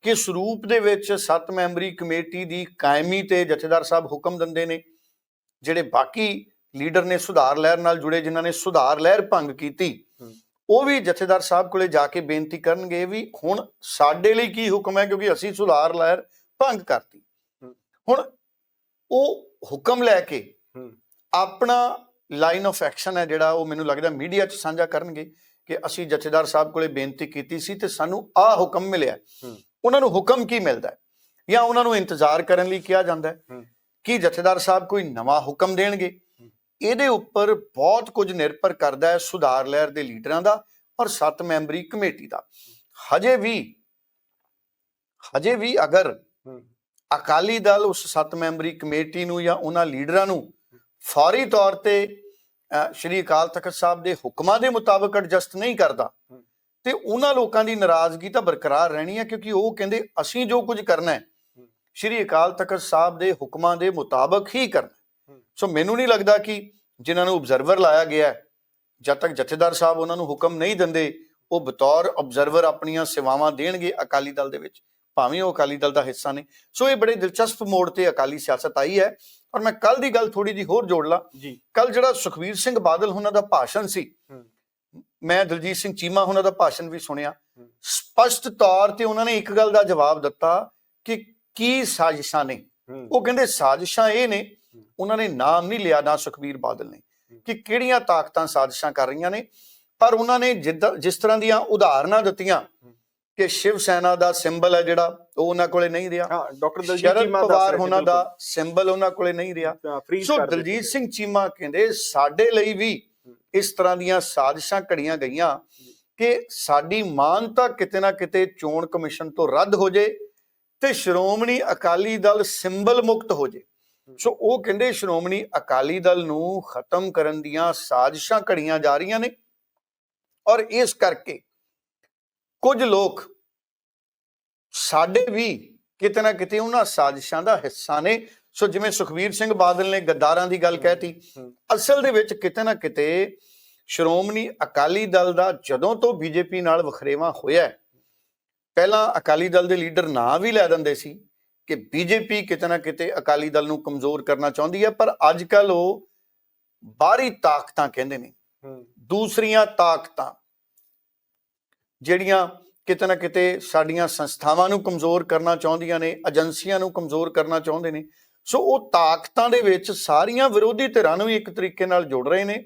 B: ਕਿ ਸਰੂਪ ਦੇ ਵਿੱਚ 7 ਮੈਂਬਰੀ ਕਮੇਟੀ ਦੀ ਕਾਇਮੀ ਤੇ ਜਥੇਦਾਰ ਸਾਹਿਬ ਹੁਕਮ ਦਿੰਦੇ ਨੇ ਜਿਹੜੇ ਬਾਕੀ ਲੀਡਰ ਨੇ ਸੁਧਾਰ ਲਹਿਰ ਨਾਲ ਜੁੜੇ ਜਿਨ੍ਹਾਂ ਨੇ ਸੁਧਾਰ ਲਹਿਰ ਭੰਗ ਕੀਤੀ। ਉਹ ਵੀ ਜਥੇਦਾਰ ਸਾਹਿਬ ਕੋਲੇ ਜਾ ਕੇ ਬੇਨਤੀ ਕਰਨਗੇ ਵੀ ਹੁਣ ਸਾਡੇ ਲਈ ਕੀ ਹੁਕਮ ਹੈ ਕਿਉਂਕਿ ਅਸੀਂ ਸੁਧਾਰ ਲਹਿਰ ਭੰਗ ਕਰਤੀ। ਹੁਣ ਉਹ ਹੁਕਮ ਲੈ ਕੇ। ਆਪਣਾ ਲਾਈਨ ਆਫ ਐਕਸ਼ਨ ਹੈ ਜਿਹੜਾ ਉਹ ਮੈਨੂੰ ਲੱਗਦਾ ਮੀਡੀਆ 'ਚ ਸਾਂਝਾ ਕਰਨਗੇ ਕਿ ਅਸੀਂ ਜਥੇਦਾਰ ਸਾਹਿਬ ਕੋਲੇ ਬੇਨਤੀ ਕੀਤੀ ਸੀ ਤੇ ਸਾਨੂੰ ਆਹ ਹੁਕਮ ਮਿਲਿਆ। ਉਹਨਾਂ ਨੂੰ ਹੁਕਮ ਕੀ ਮਿਲਦਾ ਹੈ ਜਾਂ ਉਹਨਾਂ ਨੂੰ ਇੰਤਜ਼ਾਰ ਕਰਨ ਲਈ ਕਿਹਾ ਜਾਂਦਾ। ਕਿ ਜਥੇਦਾਰ ਸਾਹਿਬ ਕੋਈ ਨਵਾਂ ਹੁਕਮ ਦੇਣਗੇ ਇਹਦੇ ਉੱਪਰ ਬਹੁਤ ਕੁਝ ਨਿਰਭਰ ਕਰਦਾ ਹੈ ਸੁਧਾਰ ਲਹਿਰ ਦੇ ਲੀਡਰਾਂ ਦਾ ਔਰ 7 ਮੈਂਬਰੀ ਕਮੇਟੀ ਦਾ ਹਜੇ ਵੀ ਹਜੇ ਵੀ ਅਗਰ। ਅਕਾਲੀ ਦਲ ਉਸ 7 ਮੈਂਬਰੀ ਕਮੇਟੀ ਨੂੰ ਜਾਂ ਉਹਨਾਂ ਲੀਡਰਾਂ ਨੂੰ ਫੌਰੀ ਤੌਰ ਤੇ ਸ਼੍ਰੀ ਅਕਾਲ ਤਖਤ ਸਾਹਿਬ ਦੇ ਹੁਕਮਾਂ ਦੇ ਮੁਤਾਬਕ ਐਡਜਸਟ ਨਹੀਂ ਕਰਦਾ ਤੇ ਉਹਨਾਂ ਲੋਕਾਂ ਦੀ ਨਾਰਾਜ਼ਗੀ ਤਾਂ ਬਰਕਰਾਰ ਰਹਿਣੀ ਹੈ ਕਿਉਂਕਿ ਉਹ ਕਹਿੰਦੇ ਅਸੀਂ ਜੋ ਕੁਝ ਕਰਨਾ ਹੈ, ਸ਼੍ਰੀ ਅਕਾਲ ਤਖਤ ਸਾਹਿਬ ਦੇ ਹੁਕਮਾਂ ਦੇ ਮੁਤਾਬਕ ਹੀ ਕਰਨਾ ਸੋ ਮੈਨੂੰ ਨਹੀਂ ਲੱਗਦਾ ਕਿ ਜਿਨ੍ਹਾਂ ਨੂੰ ਆਬਜ਼ਰਵਰ ਲਾਇਆ ਗਿਆ ਜਦ ਤੱਕ ਜਥੇਦਾਰ ਸਾਹਿਬ ਉਹਨਾਂ ਨੂੰ ਹੁਕਮ ਨਹੀਂ ਦਿੰਦੇ, ਉਹ ਬਤੌਰ ਆਬਜ਼ਰਵਰ ਆਪਣੀਆਂ ਸੇਵਾਵਾਂ ਦੇਣਗੇ ਅਕਾਲੀ ਦਲ ਦੇ ਵਿੱਚ। ਭਾਵੇਂ ਉਹ ਅਕਾਲੀ ਦਲ ਦਾ ਹਿੱਸਾ ਨੇ। ਸੋ ਇਹ ਬੜੇ ਦਿਲਚਸਪ ਮੋੜ ਤੇ ਅਕਾਲੀ ਸਿਆਸਤ ਆਈ ਹੈ। ਔਰ ਮੈਂ ਕੱਲ ਦੀ ਗੱਲ ਥੋੜੀ ਜੀ ਹੋਰ ਜੋੜ ਲਾਂ।
A: ਜੀ।
B: ਕੱਲ ਜਿਹੜਾ ਸੁਖਵੀਰ ਸਿੰਘ ਬਾਦਲ ਉਹਨਾਂ ਦਾ ਭਾਸ਼ਣ ਸੀ। ਮੈਂ ਦਲਜੀਤ ਸਿੰਘ ਚੀਮਾ ਉਹਨਾਂ ਦਾ ਭਾਸ਼ਣ ਵੀ ਸੁਣਿਆ। ਸਪਸ਼ਟ ਤੌਰ ਤੇ ਉਹਨਾਂ ਨੇ ਇੱਕ ਗੱਲ ਦਾ ਜਵਾਬ ਦਿੱਤਾ ਕਿ ਕੀ ਸਾਜ਼ਿਸ਼ਾਂ ਨੇ। ਉਹ ਕਹਿੰਦੇ ਸਾਜ਼ਿਸ਼ਾਂ ਇਹ ਨੇ ਉਹਨਾਂ ਨੇ ਨਾਮ ਨਹੀਂ ਲਿਆ ਨਾ ਸੁਖਬੀਰ ਬਾਦਲ ਨੇ ਕਿ ਕਿਹੜੀਆਂ ਤਾਕਤਾਂ ਸਾਜ਼ਿਸ਼ਾਂ ਕਰ ਰਹੀਆਂ ਨੇ। ਪਰ ਉਹਨਾਂ ਨੇ ਜਿਸ ਤਰ੍ਹਾਂ ਦੀਆਂ ਉਦਾਹਰਨਾਂ ਦਿੱਤੀਆਂ ਕਿ ਸ਼ਿਵ ਸੈਨਾ ਦਾ ਸਿੰਬਲ ਹੈ ਜਿਹੜਾ ਉਹ ਉਹਨਾਂ ਕੋਲੇ ਨਹੀਂ ਰਿਹਾ।
A: ਹਾਂ ਡਾਕਟਰ ਦਲਜੀਤ ਚੀਮਾ
B: ਪਵਾਰ ਉਹਨਾਂ ਦਾ ਸਿੰਬਲ ਉਹਨਾਂ ਕੋਲੇ ਨਹੀਂ ਰਿਹਾ। ਸੋ। ਦਲਜੀਤ ਸਿੰਘ ਚੀਮਾ ਕਹਿੰਦੇ ਸਾਡੇ ਲਈ ਵੀ ਇਸ ਤਰ੍ਹਾਂ ਦੀਆਂ ਸਾਜ਼ਿਸ਼ਾਂ ਘੜੀਆਂ ਗਈਆਂ ਕਿ ਸਾਡੀ ਮਾਨਤਾ ਕਿਤੇ ਨਾ ਕਿਤੇ ਚੋਣ ਕਮਿਸ਼ਨ ਤੋਂ ਰੱਦ ਹੋ ਜੇ ਤੇ ਸ਼੍ਰੋਮਣੀ ਅਕਾਲੀ ਦਲ ਸਿੰਬਲ ਮੁਕਤ ਹੋ ਜੇ। ਸੋ ਉਹ ਕਹਿੰਦੇ ਸ਼੍ਰੋਮਣੀ ਅਕਾਲੀ ਦਲ ਨੂੰ ਖਤਮ ਕਰਨ ਦੀਆਂ ਸਾਜ਼ਿਸ਼ਾਂ ਘੜੀਆਂ ਜਾ ਰਹੀਆਂ ਨੇ ਔਰ ਇਸ ਕਰਕੇ ਕੁਝ ਲੋਕ ਸਾਡੇ ਵੀ ਕਿਤੇ ਨਾ ਕਿਤੇ ਉਹਨਾਂ ਸਾਜ਼ਿਸ਼ਾਂ ਦਾ ਹਿੱਸਾ ਨੇ ਸੋ ਜਿਵੇਂ ਸੁਖਵੀਰ ਸਿੰਘ ਬਾਦਲ ਨੇ ਗੱਦਾਰਾਂ ਦੀ ਗੱਲ ਕਹਿਤੀ। ਅਸਲ ਦੇ ਵਿੱਚ ਕਿਤੇ ਨਾ ਕਿਤੇ ਸ਼੍ਰੋਮਣੀ ਅਕਾਲੀ ਦਲ ਦਾ ਜਦੋਂ ਤੋਂ ਬੀਜੇਪੀ ਨਾਲ ਵਖਰੇਵਾ ਹੋਇਆ ਪਹਿਲਾਂ ਅਕਾਲੀ ਦਲ ਦੇ ਲੀਡਰ ਨਾਂ ਵੀ ਲੈ ਦਿੰਦੇ ਸੀ ਕਿ ਬੀਜੇਪੀ ਕਿਤੇ ਨਾ ਕਿਤੇ ਅਕਾਲੀ ਦਲ ਨੂੰ ਕਮਜ਼ੋਰ ਕਰਨਾ ਚਾਹੁੰਦੀ ਹੈ ਪਰ ਅੱਜ ਕੱਲ ਉਹ ਬਾਹਰੀ ਤਾਕਤਾਂ ਕਹਿੰਦੇ ਨੇ। ਦੂਸਰੀਆਂ ਤਾਕਤਾਂ ਜਿਹੜੀਆਂ ਕਿਤੇ ਨਾ ਕਿਤੇ ਸਾਡੀਆਂ ਸੰਸਥਾਵਾਂ ਨੂੰ ਕਮਜ਼ੋਰ ਕਰਨਾ ਚਾਹੁੰਦੀਆਂ ਨੇ, ਏਜੰਸੀਆਂ ਨੂੰ ਕਮਜ਼ੋਰ ਕਰਨਾ ਚਾਹੁੰਦੇ ਨੇ, ਸੋ ਉਹ ਤਾਕਤਾਂ ਦੇ ਵਿੱਚ ਸਾਰੀਆਂ ਵਿਰੋਧੀ ਧਿਰਾਂ ਨੂੰ ਵੀ ਇੱਕ ਤਰੀਕੇ ਨਾਲ ਜੋੜ ਰਹੇ ਨੇ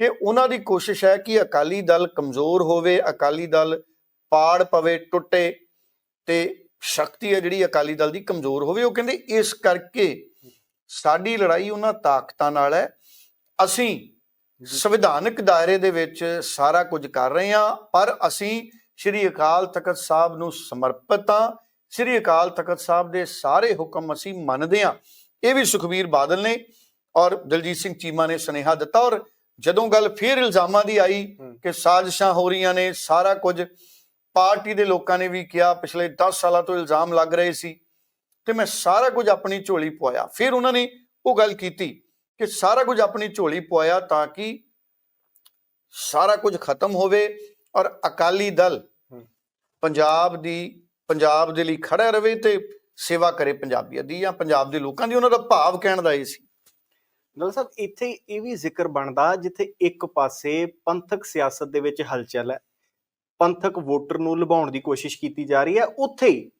B: ਕਿ ਉਹਨਾਂ ਦੀ ਕੋਸ਼ਿਸ਼ ਹੈ ਕਿ ਅਕਾਲੀ ਦਲ ਕਮਜ਼ੋਰ ਹੋਵੇ, ਅਕਾਲੀ ਦਲ ਪਾੜ ਪਵੇ, ਟੁੱਟੇ ਤੇ ਸ਼ਕਤੀ ਹੈ ਜਿਹੜੀ ਅਕਾਲੀ ਦਲ ਦੀ ਕਮਜ਼ੋਰ ਹੋਵੇ, ਉਹ ਕਹਿੰਦੇ ਇਸ ਕਰਕੇ ਸਾਡੀ ਲੜਾਈ ਉਹਨਾਂ ਤਾਕਤਾਂ ਨਾਲ ਹੈ, ਅਸੀਂ ਸੰਵਿਧਾਨਕ ਦਾਇਰੇ ਦੇ ਵਿੱਚ ਸਾਰਾ ਕੁਝ ਕਰ ਰਹੇ ਹਾਂ ਪਰ ਅਸੀਂ ਸ਼੍ਰੀ ਅਕਾਲ ਤਖਤ ਸਾਹਿਬ ਨੂੰ ਸਮਰਪਿਤ ਹਾਂ। ਸ਼੍ਰੀ ਅਕਾਲ ਤਖਤ ਸਾਹਿਬ ਦੇ ਸਾਰੇ ਹੁਕਮ ਅਸੀਂ ਮੰਨਦੇ ਹਾਂ। ਇਹ ਵੀ ਸੁਖਬੀਰ ਬਾਦਲ ਨੇ ਔਰ ਦਲਜੀਤ ਸਿੰਘ ਚੀਮਾ ਨੇ ਸੁਨੇਹਾ ਦਿੱਤਾ ਔਰ ਜਦੋਂ ਗੱਲ ਫਿਰ ਇਲਜ਼ਾਮਾਂ ਦੀ ਆਈ। ਕਿ ਸਾਜ਼ਿਸ਼ਾਂ ਹੋ ਰਹੀਆਂ ਨੇ ਸਾਰਾ ਕੁਝ ਪਾਰਟੀ ਦੇ ਲੋਕਾਂ ਨੇ ਵੀ ਕਿਹਾ ਪਿਛਲੇ 10 ਸਾਲਾਂ ਤੋਂ ਇਲਜ਼ਾਮ ਲੱਗ ਰਹੇ ਸੀ ਤੇ ਮੈਂ ਸਾਰਾ ਕੁਝ ਆਪਣੀ ਝੋਲੀ ਪਵਾਇਆ। ਫਿਰ ਉਹਨਾਂ ਨੇ ਉਹ ਗੱਲ ਕੀਤੀ ਕਿ ਸਾਰਾ ਕੁਝ ਆਪਣੀ ਝੋਲੀ ਪਵਾਇਆ ਤਾਂ ਕਿ ਸਾਰਾ ਕੁਝ ਖਤਮ ਹੋਵੇ ਔਰ ਅਕਾਲੀ ਦਲ। ਪੰਜਾਬ ਦੀ ਪੰਜਾਬ ਦੇ ਲਈ ਖੜਾ ਰਵੇ ਤੇ ਸੇਵਾ ਕਰੇ ਪੰਜਾਬੀਅਤ ਦੀ ਜਾਂ ਪੰਜਾਬ ਦੇ ਲੋਕਾਂ ਦੀ ਉਹਨਾਂ ਦਾ ਭਾਵ ਕਹਿਣ ਦਾ ਇਹ ਸੀ।
A: ਗੱਲ ਸਾਹਿਬ ਇੱਥੇ ਇਹ ਵੀ ਜ਼ਿਕਰ ਬਣਦਾ ਜਿੱਥੇ ਇੱਕ ਪਾਸੇ ਪੰਥਕ ਸਿਆਸਤ ਦੇ ਵਿੱਚ ਹਲਚਲ ਹੈ। ਪੰਥਕ ਵੋਟਰ ਨੂੰ ਲੁਭਾਉਣ ਦੀ ਕੋਸ਼ਿਸ਼ ਕੀਤੀ ਜਾ ਰਹੀ ਹੈ। ਉੱਥੇ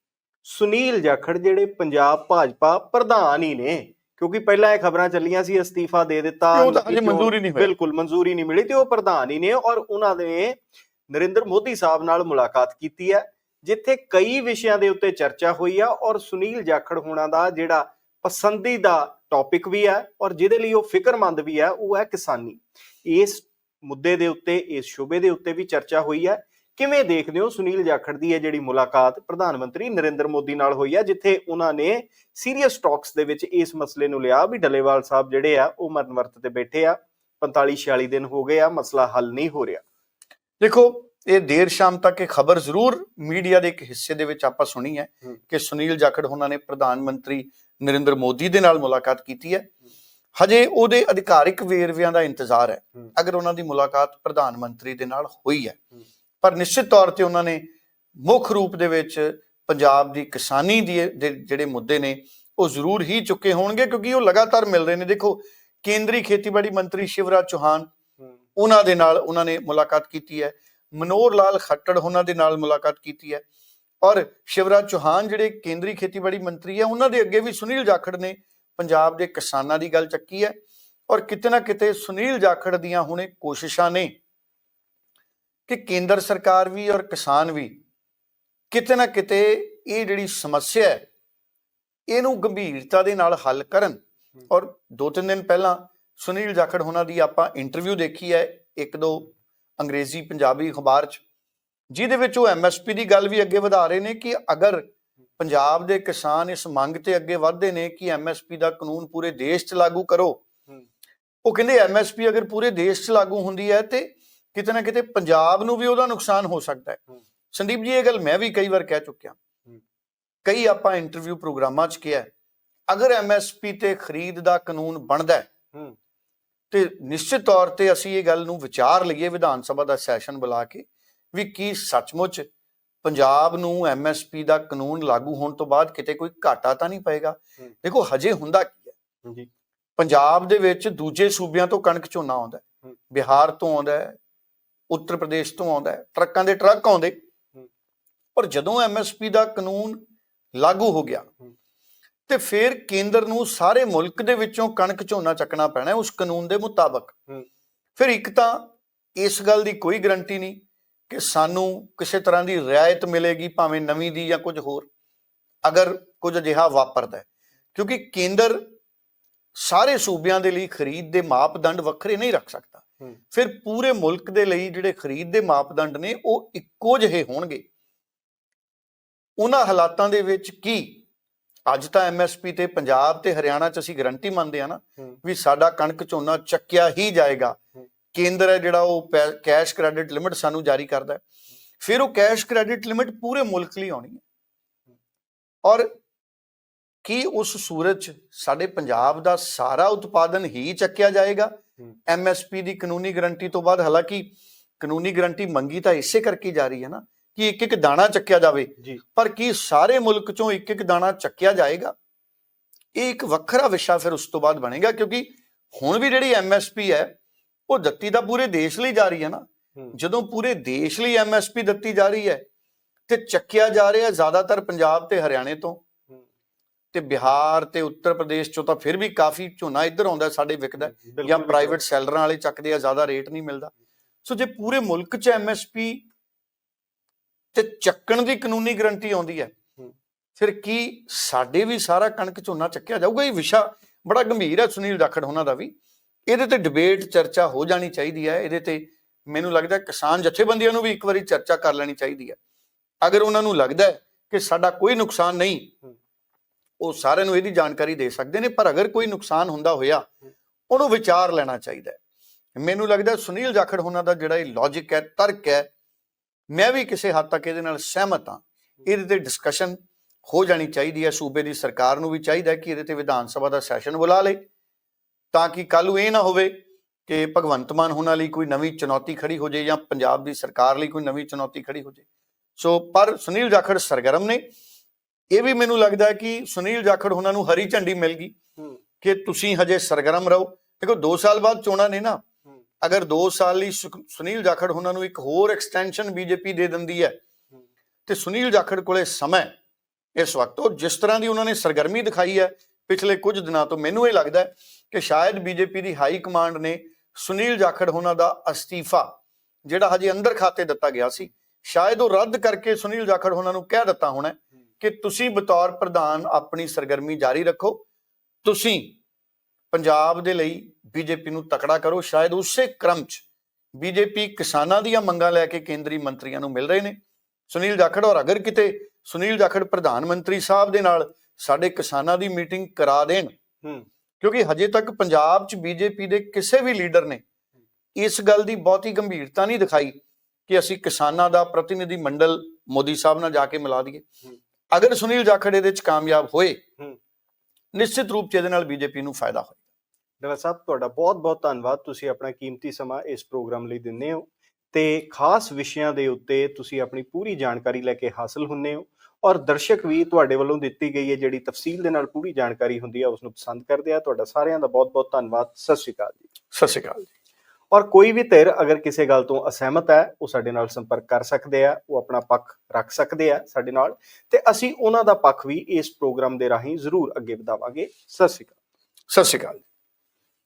A: ਸੁਨੀਲ ਜਾਖੜ ਜਿਹੜੇ ਪੰਜਾਬ ਭਾਜਪਾ ਪ੍ਰਧਾਨ ਹੀ ਨੇ ਕਿਉਂਕਿ ਪਹਿਲਾਂ ਇਹ ਖਬਰਾਂ ਚੱਲੀਆਂ ਸੀ ਅਸਤੀਫਾ ਦੇ ਦਿੱਤਾ
B: ਤਾਂ ਹਜੇ ਮਨਜ਼ੂਰੀ ਨਹੀਂ ਹੋਈ।
A: ਬਿਲਕੁਲ ਮਨਜ਼ੂਰੀ ਨਹੀਂ ਮਿਲੀ ਤੇ ਉਹ ਪ੍ਰਧਾਨ ਹੀ ਨੇ ਔਰ ਉਹਨਾਂ ਨੇ ਨਰਿੰਦਰ ਮੋਦੀ ਸਾਹਿਬ ਨਾਲ ਮੁਲਾਕਾਤ ਕੀਤੀ ਹੈ ਜਿੱਥੇ ਕਈ ਵਿਸ਼ਿਆਂ ਦੇ ਉੱਤੇ ਚਰਚਾ ਹੋਈ ਆ ਔਰ ਸੁਨੀਲ ਜਾਖੜ ਹੋਣਾ ਦਾ ਜਿਹੜਾ ਪਸੰਦੀਦਾ ਟੌਪਿਕ ਵੀ ਹੈ ਔਰ ਜਿਹਦੇ ਲਈ ਉਹ ਫਿਕਰਮੰਦ ਵੀ ਹੈ ਉਹ ਹੈ ਕਿਸਾਨੀ। ਇਸ ਮੁੱਦੇ ਦੇ ਉੱਤੇ ਇਸ ਸ਼ੁਬੇ ਦੇ ਉੱਤੇ ਵੀ ਚਰਚਾ ਹੋਈ ਹੈ। ਕਿਵੇਂ ਦੇਖਦੇ ਹੋ ਸੁਨੀਲ ਜਾਖੜ ਦੀ ਇਹ ਜਿਹੜੀ ਮੁਲਾਕਾਤ ਪ੍ਰਧਾਨ ਮੰਤਰੀ ਨਰਿੰਦਰ ਮੋਦੀ ਨਾਲ ਹੋਈ ਹੈ ਜਿੱਥੇ ਉਹਨਾਂ ਨੇ ਸੀਰੀਅਸ ਟਾਕਸ ਦੇ ਵਿੱਚ ਇਸ ਮਸਲੇ ਨੂੰ ਲਿਆ ਵੀ ਡੱਲੇਵਾਲ ਸਾਹਿਬ ਜਿਹੜੇ ਆ ਉਹ ਮਰਨ ਵਰਤ ਤੇ ਬੈਠੇ ਆ 45 46 ਦਿਨ ਹੋ ਗਏ ਆ ਮਸਲਾ ਹੱਲ ਨਹੀਂ ਹੋ ਰਿਹਾ
B: ਦੇਖੋ ਇਹ ਦੇਰ ਸ਼ਾਮ ਤੱਕ ਇਹ ਖਬਰ ਜ਼ਰੂਰ ਮੀਡੀਆ ਦੇ ਇੱਕ ਹਿੱਸੇ ਦੇ ਵਿੱਚ ਆਪਾਂ ਸੁਣੀ ਹੈ। ਕਿ ਸੁਨੀਲ ਜਾਖੜ ਉਹਨਾਂ ਨੇ ਪ੍ਰਧਾਨ ਮੰਤਰੀ ਨਰਿੰਦਰ ਮੋਦੀ ਦੇ ਨਾਲ ਮੁਲਾਕਾਤ ਕੀਤੀ ਹੈ ਹਜੇ ਉਹਦੇ ਅਧਿਕਾਰਿਕ ਵੇਰਵਿਆਂ ਦਾ ਇੰਤਜ਼ਾਰ ਹੈ। ਅਗਰ ਉਹਨਾਂ ਦੀ ਮੁਲਾਕਾਤ ਪ੍ਰਧਾਨ ਮੰਤਰੀ ਦੇ ਨਾਲ ਹੋਈ ਹੈ। ਪਰ ਨਿਸ਼ਚਿਤ ਤੌਰ ਤੇ ਉਹਨਾਂ ਨੇ ਮੁੱਖ ਰੂਪ ਦੇ ਵਿੱਚ ਪੰਜਾਬ ਦੀ ਕਿਸਾਨੀ ਦੀ ਜਿਹੜੇ ਮੁੱਦੇ ਨੇ, ਉਹ ਜ਼ਰੂਰ ਹੀ ਚੁੱਕੇ ਹੋਣਗੇ ਕਿਉਂਕਿ ਉਹ ਲਗਾਤਾਰ ਮਿਲ ਰਹੇ ਨੇ। ਦੇਖੋ, ਕੇਂਦਰੀ ਖੇਤੀਬਾੜੀ ਮੰਤਰੀ ਸ਼ਿਵਰਾਜ ਚੌਹਾਨ ਉਹਨਾਂ ਦੇ ਨਾਲ ਉਹਨਾਂ ਨੇ ਮੁਲਾਕਾਤ ਕੀਤੀ ਹੈ। ਮਨੋਹਰ ਲਾਲ ਖੱਟੜ ਉਹਨਾਂ ਦੇ ਨਾਲ ਮੁਲਾਕਾਤ ਕੀਤੀ ਹੈ। ਔਰ ਸ਼ਿਵਰਾਜ ਚੌਹਾਨ ਜਿਹੜੇ ਕੇਂਦਰੀ ਖੇਤੀਬਾੜੀ ਮੰਤਰੀ ਹੈ, ਉਹਨਾਂ ਦੇ ਅੱਗੇ ਵੀ ਸੁਨੀਲ ਜਾਖੜ ਨੇ ਪੰਜਾਬ ਦੇ ਕਿਸਾਨਾਂ ਦੀ ਗੱਲ ਚੱਕੀ ਹੈ। ਔਰ ਕਿਤੇ ਨਾ ਕਿਤੇ ਸੁਨੀਲ ਜਾਖੜ ਦੀਆਂ ਹੁਣੇ ਕੋਸ਼ਿਸ਼ਾਂ ਨੇ ਕਿ ਕੇਂਦਰ ਸਰਕਾਰ ਵੀ ਔਰ ਕਿਸਾਨ ਵੀ ਕਿਤੇ ਨਾ ਕਿਤੇ ਇਹ ਜਿਹੜੀ ਸਮੱਸਿਆ ਹੈ ਇਹਨੂੰ ਗੰਭੀਰਤਾ ਦੇ ਨਾਲ ਹੱਲ ਕਰਨ ਔਰ ਦੋ ਤਿੰਨ ਦਿਨ ਪਹਿਲਾਂ ਸੁਨੀਲ ਜਾਖੜ ਉਹਨਾਂ ਦੀ ਆਪਾਂ ਇੰਟਰਵਿਊ ਦੇਖੀ ਹੈ ਇੱਕ ਦੋ ਅੰਗਰੇਜ਼ੀ ਪੰਜਾਬੀ ਅਖਬਾਰ 'ਚ ਜਿਹਦੇ ਵਿੱਚ ਉਹ ਐਮਐਸਪੀ ਦੀ ਗੱਲ ਵੀ ਅੱਗੇ ਵਧਾ ਰਹੇ ਨੇ ਕਿ ਅਗਰ ਪੰਜਾਬ ਦੇ ਕਿਸਾਨ ਇਸ ਮੰਗ ਤੇ ਅੱਗੇ ਵਧਦੇ ਨੇ ਕਿ ਐਮਐਸਪੀ ਦਾ ਕਾਨੂੰਨ ਪੂਰੇ ਦੇਸ਼ 'ਚ ਲਾਗੂ ਕਰੋ। ਉਹ ਕਹਿੰਦੇ ਐਮਐਸਪੀ ਅਗਰ ਪੂਰੇ ਦੇਸ਼ 'ਚ ਲਾਗੂ ਹੁੰਦੀ ਹੈ ਤੇ ਕਿਤੇ ਨਾ ਕਿਤੇ ਪੰਜਾਬ ਨੂੰ ਵੀ ਉਹਦਾ ਨੁਕਸਾਨ ਹੋ ਸਕਦਾ ਹੈ। ਸੰਦੀਪ ਜੀ ਇਹ ਗੱਲ ਮੈਂ ਵੀ ਕਈ ਵਾਰ ਕਹਿ ਚੁੱਕਿਆ। ਕਈ ਆਪਾਂ ਇੰਟਰਵਿਊ ਪ੍ਰੋਗਰਾਮਾਂ 'ਚ ਕਿਹਾ ਅਗਰ ਐਮਐਸਪੀ ਤੇ ਖਰੀਦ ਦਾ ਕਾਨੂੰਨ ਬਣਦਾ ਹੈ। ਤੇ ਨਿਸ਼ਚਿਤ ਤੌਰ ਤੇ ਅਸੀਂ ਇਹ ਗੱਲ ਨੂੰ ਵਿਚਾਰ ਲਈਏ ਵਿਧਾਨ ਸਭਾ ਦਾ ਸੈਸ਼ਨ ਬੁਲਾ ਕੇ ਵੀ ਕੀ ਸੱਚਮੁੱਚ ਪੰਜਾਬ ਨੂੰ ਐਮਐਸਪੀ ਦਾ ਕਾਨੂੰਨ ਲਾਗੂ ਹੋਣ ਤੋਂ ਬਾਅਦ ਕਿਤੇ ਕੋਈ ਘਾਟਾ ਤਾਂ ਨਹੀਂ ਪਏਗਾ। ਦੇਖੋ ਹਜੇ ਹੁੰਦਾ ਕੀ ਹੈ
A: ਜੀ
B: ਪੰਜਾਬ ਦੇ ਵਿੱਚ ਦੂਜੇ ਸੂਬਿਆਂ ਤੋਂ ਕਣਕ ਝੋਨਾ ਆਉਂਦਾ। ਬਿਹਾਰ ਤੋਂ ਆਉਂਦਾ ਹੈ ਉੱਤਰ ਪ੍ਰਦੇਸ਼ ਤੋਂ ਆਉਂਦਾ ਹੈ ਟਰੱਕਾਂ ਦੇ ਟਰੱਕ ਆਉਂਦੇ। ਪਰ ਜਦੋਂ ਐਮਐਸਪੀ ਦਾ ਕਾਨੂੰਨ ਲਾਗੂ ਹੋ ਗਿਆ। ਤੇ ਫਿਰ ਕੇਂਦਰ ਨੂੰ ਸਾਰੇ ਮੁਲਕ ਦੇ ਵਿੱਚੋਂ ਕਣਕ ਝੋਨਾ ਚੱਕਣਾ ਪੈਣਾ ਉਸ ਕਾਨੂੰਨ ਦੇ ਮੁਤਾਬਕ। ਫਿਰ ਇੱਕ ਤਾਂ ਇਸ ਗੱਲ ਦੀ ਕੋਈ ਗਰੰਟੀ ਨਹੀਂ ਕਿ ਸਾਨੂੰ ਕਿਸੇ ਤਰ੍ਹਾਂ ਦੀ ਰਿਆਇਤ ਮਿਲੇਗੀ ਭਾਵੇਂ ਨਵੀਂ ਦੀ ਜਾਂ ਕੁਝ ਹੋਰ ਅਗਰ ਕੁਝ ਅਜਿਹਾ ਵਾਪਰਦਾ ਕਿਉਂਕਿ ਕੇਂਦਰ ਸਾਰੇ ਸੂਬਿਆਂ ਦੇ ਲਈ ਖਰੀਦ ਦੇ ਮਾਪਦੰਡ ਵੱਖਰੇ ਨਹੀਂ ਰੱਖ ਸਕਦਾ। ਫਿਰ ਪੂਰੇ ਮੁਲਕ ਦੇ ਲਈ ਜਿਹੜੇ ਖਰੀਦ ਦੇ ਮਾਪਦੰਡ ਨੇ ਉਹ ਇੱਕੋ ਜਿਹੇ ਹੋਣਗੇ ਉਹਨਾਂ ਹਾਲਾਤਾਂ ਦੇ ਵਿੱਚ ਕੀ ਅੱਜ ਤਾਂ ਐਮਐਸਪੀ ਤੇ ਪੰਜਾਬ ਤੇ ਹਰਿਆਣਾ 'ਚ ਅਸੀਂ ਗਰੰਟੀ ਮੰਨਦੇ ਆ ਨਾ। ਵੀ ਸਾਡਾ ਕਣਕ ਝੋਨਾ ਚੱਕਿਆ ਹੀ ਜਾਏਗਾ। ਕੇਂਦਰ ਹੈ ਜਿਹੜਾ ਉਹ ਕੈਸ਼ ਕ੍ਰੈਡਿਟ ਲਿਮਿਟ ਸਾਨੂੰ ਜਾਰੀ ਕਰਦਾ ਹੈ ਫਿਰ ਉਹ ਕੈਸ਼ ਕ੍ਰੈਡਿਟ ਲਿਮਿਟ ਪੂਰੇ ਮੁਲਕ ਲਈ ਆਉਣੀ ਹੈ ਔਰ ਕੀ ਉਸ ਸੂਰਤ 'ਚ ਸਾਡੇ ਪੰਜਾਬ ਦਾ ਸਾਰਾ ਉਤਪਾਦਨ ਹੀ ਚੱਕਿਆ ਜਾਏਗਾ। ਐਮਐਸਪੀ ਦੀ ਕਾਨੂੰਨੀ ਗਰੰਟੀ ਤੋਂ ਬਾਅਦ ਹਾਲਾਂਕਿ ਕਾਨੂੰਨੀ ਗਰੰਟੀ ਮੰਗੀ ਤਾਂ ਇਸੇ ਕਰਕੇ ਜਾ ਰਹੀ ਹੈ ਨਾ ਕਿ ਇੱਕ ਇੱਕ ਦਾਣਾ ਚੱਕਿਆ ਜਾਵੇ ਪਰ ਕੀ ਸਾਰੇ ਮੁਲਕ ਚੋਂ ਇੱਕ ਇੱਕ ਦਾਣਾ ਚੱਕਿਆ ਜਾਏਗਾ ਇਹ ਇੱਕ ਵੱਖਰਾ ਵਿਸ਼ਾ ਫਿਰ ਉਸ ਤੋਂ ਬਾਅਦ ਬਣੇਗਾ ਕਿਉਂਕਿ ਹੁਣ ਵੀ ਜਿਹੜੀ ਐਮਐਸਪੀ ਹੈ ਉਹ ਦਿੱਤੀ ਤਾਂ ਪੂਰੇ ਦੇਸ਼ ਲਈ ਜਾ ਰਹੀ ਹੈ ਨਾ। ਜਦੋਂ ਪੂਰੇ ਦੇਸ਼ ਲਈ ਐਮਐਸਪੀ ਦਿੱਤੀ ਜਾ ਰਹੀ ਹੈ ਤੇ ਚੱਕਿਆ ਜਾ ਰਿਹਾ ਜ਼ਿਆਦਾਤਰ ਪੰਜਾਬ ਤੇ ਹਰਿਆਣੇ ਤੋਂ। ਤੇ ਬਿਹਾਰ ਤੇ ਉੱਤਰ ਪ੍ਰਦੇਸ਼ ਚੋਂ ਤਾਂ ਫਿਰ ਵੀ ਕਾਫੀ ਝੋਨਾ ਇੱਧਰ ਆਉਂਦਾ ਸਾਡੇ ਵਿਕਦਾ ਜਾਂ ਪ੍ਰਾਈਵੇਟ ਸੈਲਰਾਂ ਵਾਲੇ ਚੱਕਦੇ ਆ ਜ਼ਿਆਦਾ ਰੇਟ ਨਹੀਂ ਮਿਲਦਾ। ਸੋ ਜੇ ਪੂਰੇ ਮੁਲਕ 'ਚ ਐਮਐਸਪੀ ਤੇ ਚੱਕਣ ਦੀ ਕਾਨੂੰਨੀ ਗਰੰਟੀ ਆਉਂਦੀ ਹੈ। ਫਿਰ ਕੀ ਸਾਡੇ ਵੀ ਸਾਰਾ ਕਣਕ ਝੋਨਾ ਚੱਕਿਆ ਜਾਊਗਾ? ਇਹ ਵਿਸ਼ਾ ਬੜਾ ਗੰਭੀਰ ਹੈ ਸੁਨੀਲ ਜਾਖੜ ਉਹਨਾਂ ਦਾ ਵੀ। ਇਹਦੇ ਤੇ ਡਿਬੇਟ ਚਰਚਾ ਹੋ ਜਾਣੀ ਚਾਹੀਦੀ ਹੈ। ਇਹਦੇ ਤੇ ਮੈਨੂੰ ਲੱਗਦਾ ਕਿਸਾਨ ਜਥੇਬੰਦੀਆਂ ਨੂੰ ਵੀ ਇੱਕ ਵਾਰੀ ਚਰਚਾ ਕਰ ਲੈਣੀ ਚਾਹੀਦੀ ਹੈ। ਅਗਰ ਉਹਨਾਂ ਨੂੰ ਲੱਗਦਾ ਹੈ ਕਿ ਸਾਡਾ ਕੋਈ ਨੁਕਸਾਨ ਨਹੀਂ। ਉਹ ਸਾਰਿਆਂ ਨੂੰ ਇਹਦੀ ਜਾਣਕਾਰੀ ਦੇ ਸਕਦੇ ਨੇ, ਪਰ ਅਗਰ ਕੋਈ ਨੁਕਸਾਨ ਹੁੰਦਾ ਹੋਇਆ, ਉਹਨੂੰ ਵਿਚਾਰ ਲੈਣਾ ਚਾਹੀਦਾ ਮੈਨੂੰ ਲੱਗਦਾ ਸੁਨੀਲ ਜਾਖੜ ਉਹਨਾਂ ਦਾ ਜਿਹੜਾ ਇਹ ਲੌਜੀਕ ਹੈ, ਤਰਕ ਹੈ, ਮੈਂ ਵੀ ਕਿਸੇ ਹੱਦ ਤੱਕ ਇਹਦੇ ਨਾਲ ਸਹਿਮਤ ਹਾਂ। ਇਹਦੇ ਤੇ ਡਿਸਕਸ਼ਨ ਹੋ ਜਾਣੀ ਚਾਹੀਦੀ ਹੈ, ਸੂਬੇ ਦੀ ਸਰਕਾਰ ਨੂੰ ਵੀ ਚਾਹੀਦਾ ਕਿ ਇਹਦੇ ਤੇ ਵਿਧਾਨ ਸਭਾ ਦਾ ਸੈਸ਼ਨ ਬੁਲਾ ਲੇ, ਤਾਂ ਕਿ ਕੱਲ ਨੂੰ ਇਹ ਨਾ ਹੋਵੇ ਕਿ ਭਗਵੰਤ ਮਾਨ ਹੋਣਾ ਲਈ ਕੋਈ ਨਵੀਂ ਚੁਣੌਤੀ ਖੜੀ ਹੋ ਜਾਏ ਜਾਂ ਪੰਜਾਬ ਦੀ ਸਰਕਾਰ ਲਈ ਕੋਈ ਨਵੀਂ ਚੁਣੌਤੀ ਖੜੀ ਹੋ ਜਾਏ। ਸੋ, ਪਰ ਸੁਨੀਲ ਜਾਖੜ ਸਰਗਰਮ ਨੇ ਇਹ ਵੀ ਮੈਨੂੰ ਲੱਗਦਾ ਹੈ ਕਿ ਸੁਨੀਲ ਜਾਖੜ ਉਹਨਾਂ ਨੂੰ ਹਰੀ ਝੰਡੀ ਮਿਲ ਗਈ। ਕਿ ਤੁਸੀਂ ਹਜੇ ਸਰਗਰਮ ਰਹੋ। ਦੇਖੋ 2 ਸਾਲ ਬਾਅਦ ਚੋਣਾਂ ਨੇ ਨਾ। ਅਗਰ 2 ਸਾਲ ਲਈ ਸੁਨੀਲ ਜਾਖੜ ਉਹਨਾਂ ਨੂੰ ਇੱਕ ਹੋਰ ਐਕਸਟੈਂਸ਼ਨ ਬੀਜੇਪੀ ਦੇ ਦਿੰਦੀ ਹੈ ਤੇ ਸੁਨੀਲ ਜਾਖੜ ਕੋਲੇ ਸਮਾਂ ਇਸ ਵਕਤ। ਉਹ ਜਿਸ ਤਰ੍ਹਾਂ ਦੀ ਉਹਨਾਂ ਨੇ ਸਰਗਰਮੀ ਦਿਖਾਈ ਹੈ ਪਿਛਲੇ ਕੁਝ ਦਿਨਾਂ ਤੋਂ ਮੈਨੂੰ ਇਹ ਲੱਗਦਾ ਕਿ ਸ਼ਾਇਦ ਬੀਜੇਪੀ ਦੀ ਹਾਈ ਕਮਾਂਡ ਨੇ ਸੁਨੀਲ ਜਾਖੜ ਹੋਣਾ ਦਾ ਅਸਤੀਫਾ ਜਿਹੜਾ ਹਜੇ ਅੰਦਰ ਖਾਤੇ ਦਿੱਤਾ ਗਿਆ ਸੀ ਸ਼ਾਇਦ ਉਹ ਰੱਦ ਕਰਕੇ ਸੁਨੀਲ ਜਾਖੜ ਹੋਣਾ ਨੂੰ ਕਹਿ ਦਿੱਤਾ ਹੋਣਾ ਕਿ ਤੁਸੀਂ ਬਤੌਰ ਪ੍ਰਧਾਨ ਆਪਣੀ ਸਰਗਰਮੀ ਜਾਰੀ ਰੱਖੋ। ਤੁਸੀਂ ਪੰਜਾਬ ਦੇ ਲਈ ਬੀਜੇਪੀ ਨੂੰ ਤਕੜਾ ਕਰੋ। ਸ਼ਾਇਦ ਉਸੇ ਕ੍ਰਮ 'ਚ ਬੀਜੇਪੀ ਕਿਸਾਨਾਂ ਦੀਆਂ ਮੰਗਾਂ ਲੈ ਕੇ ਕੇਂਦਰੀ ਮੰਤਰੀਆਂ ਨੂੰ ਮਿਲ ਰਹੇ ਨੇ। ਸੁਨੀਲ ਜਾਖੜ ਔਰ ਅਗਰ ਕਿਤੇ ਸੁਨੀਲ ਜਾਖੜ ਪ੍ਰਧਾਨ ਮੰਤਰੀ ਸਾਹਿਬ ਦੇ ਨਾਲ ਸਾਡੇ ਕਿਸਾਨਾਂ ਦੀ ਮੀਟਿੰਗ ਕਰਾ ਦੇਣ ਕਿਉਂਕਿ ਹਜੇ ਤੱਕ ਪੰਜਾਬ 'ਚ ਬੀਜੇਪੀ ਦੇ ਕਿਸੇ ਵੀ ਲੀਡਰ ਨੇ ਇਸ ਗੱਲ ਦੀ ਬਹੁਤੀ ਗੰਭੀਰਤਾ ਨਹੀਂ ਦਿਖਾਈ ਕਿ ਅਸੀਂ ਕਿਸਾਨਾਂ ਦਾ ਪ੍ਰਤੀਨਿਧੀ ਮੰਡਲ ਮੋਦੀ ਸਾਹਿਬ ਨਾਲ ਜਾ ਕੇ ਮਿਲਾ ਦਈਏ। ਅਗਰ ਸੁਨੀਲ ਜਾਖੜ ਇਹਦੇ 'ਚ ਕਾਮਯਾਬ ਹੋਏ। ਨਿਸ਼ਚਿਤ ਰੂਪ 'ਚ ਇਹਦੇ ਨਾਲ ਬੀਜੇਪੀ ਨੂੰ ਫਾਇਦਾ ਹੋਏ
A: ਡਾਕਟਰ ਸਾਹਿਬ ਤੁਹਾਡਾ ਬਹੁਤ-ਬਹੁਤ ਧੰਨਵਾਦ। ਤੁਸੀਂ ਆਪਣਾ ਕੀਮਤੀ ਸਮਾਂ ਇਸ ਪ੍ਰੋਗਰਾਮ ਲਈ ਦਿੰਦੇ ਹੋ ਤੇ ਖਾਸ ਵਿਸ਼ਿਆਂ ਦੇ ਉੱਤੇ ਤੁਸੀਂ ਆਪਣੀ ਪੂਰੀ ਜਾਣਕਾਰੀ ਲੈ ਕੇ ਹਾਸਲ ਹੁੰਨੇ ਹੋ ਔਰ ਦਰਸ਼ਕ ਵੀ ਤੁਹਾਡੇ ਵੱਲੋਂ ਦਿੱਤੀ ਗਈ ਹੈ ਜਿਹੜੀ ਤਫਸੀਲ ਦੇ ਨਾਲ ਪੂਰੀ ਜਾਣਕਾਰੀ ਹੁੰਦੀ ਹੈ ਉਸ ਨੂੰ ਪਸੰਦ ਕਰਦੇ ਆ। ਤੁਹਾਡਾ ਸਾਰਿਆਂ ਦਾ ਬਹੁਤ-ਬਹੁਤ ਧੰਨਵਾਦ। ਸਤਿ ਸ਼੍ਰੀ ਅਕਾਲ ਜੀ।
B: ਸਤਿ ਸ਼੍ਰੀ ਅਕਾਲ ਜੀ।
A: ਔਰ ਕੋਈ ਵੀ ਧਿਰ ਅਗਰ ਕਿਸੇ ਗੱਲ ਤੋਂ ਅਸਹਿਮਤ ਹੈ, ਉਹ ਸਾਡੇ ਨਾਲ ਸੰਪਰਕ ਕਰ ਸਕਦੇ ਆ, ਉਹ ਆਪਣਾ ਪੱਖ ਰੱਖ ਸਕਦੇ ਆ ਸਾਡੇ ਨਾਲ ਤੇ ਅਸੀਂ ਉਹਨਾਂ ਦਾ ਪੱਖ ਵੀ ਇਸ ਪ੍ਰੋਗਰਾਮ ਦੇ ਰਾਹੀਂ ਜ਼ਰੂਰ ਅੱਗੇ ਵਧਾਵਾਂਗੇ। ਸਤਿ ਸ਼੍ਰੀ ਅਕਾਲ।
B: ਸਤਿ ਸ਼੍ਰੀ ਅਕਾਲ।